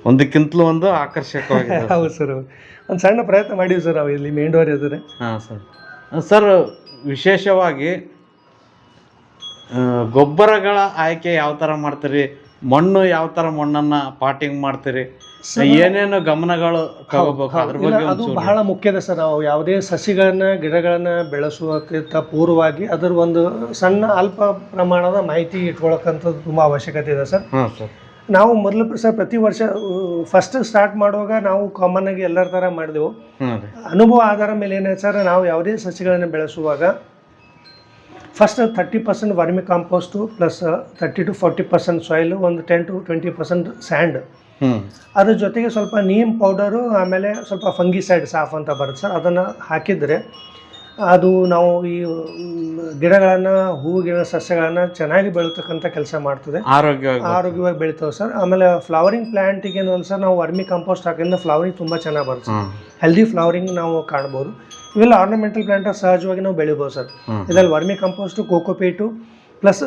ಒಂದಕ್ಕಿಂತಲೂ ಒಂದು ಆಕರ್ಷಕವಾಗಿದೆ ಹೌದು ಸರ್ ಒಂದು ಸಣ್ಣ ಪ್ರಯತ್ನ ಮಾಡೀವಿ ಸರ್ ಅವು ಇಲ್ಲಿ ಮೇನ್ ಡೋರ್ ಇದ್ದಾರೆ ಹಾಂ ಸರ್. ಸರ್ ವಿಶೇಷವಾಗಿ ಆ, ಗೊಬ್ಬರಗಳ ಆಯ್ಕೆ ಯಾವ ಥರ ಮಾಡ್ತೀರಿ? ಮಣ್ಣು ಯಾವ ಥರ ಮಣ್ಣನ್ನ ಪಾಟಿಂಗ್ ಮಾಡ್ತೀರಿ? ಏನೇನು ಗಮನಗಳು ತಗೋಬೇಕು? ಅದ್ರ ಇಲ್ಲ, ಬಗ್ಗೆ ಅದು ಬಹಳ ಮುಖ್ಯದ ಸರ್. ನಾವು ಯಾವುದೇ ಸಸಿಗಳನ್ನ ಗಿಡಗಳನ್ನ ಬೆಳೆಸುವಕ್ಕಿಂತ ಪೂರ್ವವಾಗಿ ಅದರ ಒಂದು ಸಣ್ಣ ಅಲ್ಪ ಪ್ರಮಾಣದ ಮಾಹಿತಿ ಇಟ್ಕೊಳಕ್ಕಂಥದ್ದು ತುಂಬ ಅವಶ್ಯಕತೆ ಇದೆ ಸರ್. ಹಾಂ ಸರ್. ನಾವು ಮೊದಲು ಸರ್ ಪ್ರತಿ ವರ್ಷ ಫಸ್ಟ್ ಸ್ಟಾರ್ಟ್ ಮಾಡುವಾಗ ನಾವು ಕಾಮನ್ ಆಗಿ ಎಲ್ಲರ ಥರ ಮಾಡಿದೆವು. ಅನುಭವ ಆಧಾರ ಮೇಲೆ ಏನಾಯ್ತು ಸರ್ ನಾವು ಯಾವುದೇ ಸಸಿಗಳನ್ನು ಬೆಳೆಸುವಾಗ first thirty percent vermicompost plus thirty to forty percent soil ಒಂದು ten to twenty percent sand ಅದ್ರ ಜೊತೆಗೆ ಸ್ವಲ್ಪ ನೀಮ್ ಪೌಡರು ಆಮೇಲೆ ಸ್ವಲ್ಪ ಫಂಗಿಸೈಡ್ ಸಾಫ್ ಅಂತ ಬರುತ್ತೆ ಸರ್. ಅದನ್ನು ಹಾಕಿದರೆ ಅದು ನಾವು ಈ ಗಿಡಗಳನ್ನು ಹೂವಿನ ಸಸ್ಯಗಳನ್ನು ಚೆನ್ನಾಗಿ ಬೆಳೀತಕ್ಕಂಥ ಕೆಲಸ ಮಾಡ್ತದೆ. ಆರೋಗ್ಯವಾಗಿ ಆರೋಗ್ಯವಾಗಿ ಬೆಳಿತಾವೆ ಸರ್. ಆಮೇಲೆ ಫ್ಲವರಿಂಗ್ ಪ್ಲ್ಯಾಂಟಿಗೆ ಗೆ ಸರ್ ನಾವು ವರ್ಮಿ ಕಾಂಪೋಸ್ಟ್ ಹಾಕಿದ್ರೆ ಫ್ಲವರಿಂಗ್ ತುಂಬ ಚೆನ್ನಾಗಿ ಬರುತ್ತೆ ಹೆಲ್ದಿ ಫ್ಲವರಿಂಗ್ ನಾವು ಕಾಣ್ಬೋದು. ಇವೆಲ್ಲ ಆರ್ನಮೆಂಟಲ್ ಪ್ಲಾಂಟ್ ಸಹಜವಾಗಿ ನಾವು ಬೆಳಿಬೋದು ಸರ್. ಇದರಲ್ಲಿ vermicompost cocopeat plus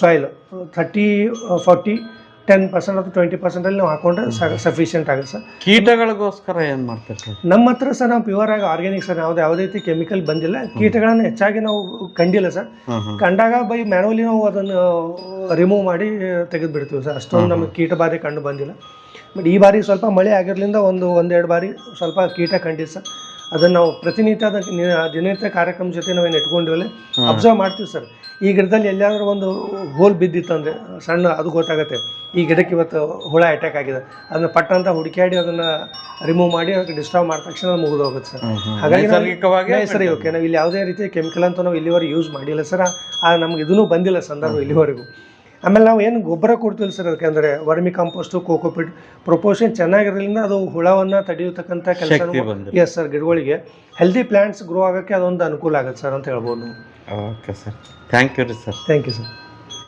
soil thirty forty ten percent ಅಥವಾ ಟ್ವೆಂಟಿ ಪರ್ಸೆಂಟಲ್ಲಿ ನಾವು ಹಾಕೊಂಡ್ರೆ ಸಫಿಶಿಯಂಟ್ ಆಗುತ್ತೆ ಸರ್. ಕೀಟಗಳಿಗೋಸ್ಕರ ಏನ್ ಮಾಡ್ತಾರೆ ಸರ್? ನಮ್ಮ ಹತ್ರ ಸರ್ ನಾವು ಪ್ಯೂರ್ ಆಗಿ ಆರ್ಗ್ಯಾನಿಕ್ ಸರ್ ಯಾವುದೇ ಯಾವುದೇ ರೀತಿ ಕೆಮಿಕಲ್ ಬಂದಿಲ್ಲ. ಕೀಟಗಳನ್ನ ಹೆಚ್ಚಾಗಿ ನಾವು ಕಂಡಿಲ್ಲ ಸರ್. ಕಂಡಾಗ ಬೈ ಮ್ಯಾನುವಲಿ ನಾವು ಅದನ್ನು ರಿಮೂವ್ ಮಾಡಿ ತೆಗೆದು ಬಿಡ್ತೀವಿ ಸರ್. ಅಷ್ಟೊಂದು ನಮಗೆ ಕೀಟ ಬಾರಿ ಕಂಡು ಬಂದಿಲ್ಲ. ಬಟ್ ಈ ಬಾರಿ ಸ್ವಲ್ಪ ಮಳೆ ಆಗಿರ್ಲಿಂದ ಒಂದು ಒಂದೆರಡು ಬಾರಿ ಸ್ವಲ್ಪ ಕೀಟ ಕಂಡಿದೆ ಸರ್. ಅದನ್ನ ನಾವು ಪ್ರತಿನಿತ್ಯ ದಿನನಿತ್ಯ ಕಾರ್ಯಕ್ರಮ ಜೊತೆ ನಾವೇನು ಇಟ್ಕೊಂಡಿವಲ್ಲ ಅಬ್ಸರ್ವ್ ಮಾಡ್ತೀವಿ ಸರ್. ಈ ಗಿಡದಲ್ಲಿ ಎಲ್ಲಾದರೂ ಒಂದು ಹೋಲ್ ಬಿದ್ದಿತ್ತಂದ್ರೆ ಸಣ್ಣ ಅದು ಗೊತ್ತಾಗುತ್ತೆ. ಈ ಗಿಡಕ್ಕೆ ಇವತ್ತು ಹುಳ ಅಟ್ಯಾಕ್ ಆಗಿದೆ. ಅದನ್ನ ಪಟ್ಟ ಅಂತ ಹುಡುಕಾಡಿ ಅದನ್ನು ರಿಮೂವ್ ಮಾಡಿ ಅದಕ್ಕೆ ಡಿಸ್ಟರ್ಬ್ ಮಾಡಿದ ತಕ್ಷಣ ಮುಗಿದು ಹೋಗುತ್ತೆ ಸರ್. ಹಾಗಾಗಿ ನೈಸರ್ಗಿಕವಾಗಿ ಸರಿ ಓಕೆ ನಾವು ಇಲ್ಲಿ ಯಾವುದೇ ರೀತಿಯ ಕೆಮಿಕಲ್ ಅಂತ ನಾವು ಇಲ್ಲಿವರೆಗೆ ಯೂಸ್ ಮಾಡಿಲ್ಲ ಸರ್. ಆ ನಮ್ಗೆ ಇದೂ ಬಂದಿಲ್ಲ ಸಂದರ್ಭ ಇಲ್ಲಿವರೆಗೂ. ಆಮೇಲೆ ನಾವು ಏನು ಗೊಬ್ಬರ ಕೊಡ್ತೀವಿ ಸರ್ ಅದಕ್ಕೆ ವರ್ಮಿ ಕಾಂಪೋಸ್ಟು ಕೋಕೋಪಿಟ್ ಪ್ರೊಪೋರ್ಷನ್ ಚೆನ್ನಾಗಿರಲಿಲ್ಲ ಅದು ಹುಳವನ್ನು ತಡೆಯತಕ್ಕಂಥ ಕೆಲಸ ಎಸ್ ಸರ್ ಗಿಡಗಳಿಗೆ. ಹೆಲ್ದಿ ಪ್ಲಾಂಟ್ಸ್ ಗ್ರೋ ಆಗೋಕ್ಕೆ ಅದೊಂದು ಅನುಕೂಲ ಆಗುತ್ತೆ ಸರ್ ಅಂತ ಹೇಳ್ಬೋದು. ಓಕೆ ಸರ್ ಥ್ಯಾಂಕ್ ಯು ರೀ ಸರ್ ಥ್ಯಾಂಕ್ ಯು ಸರ್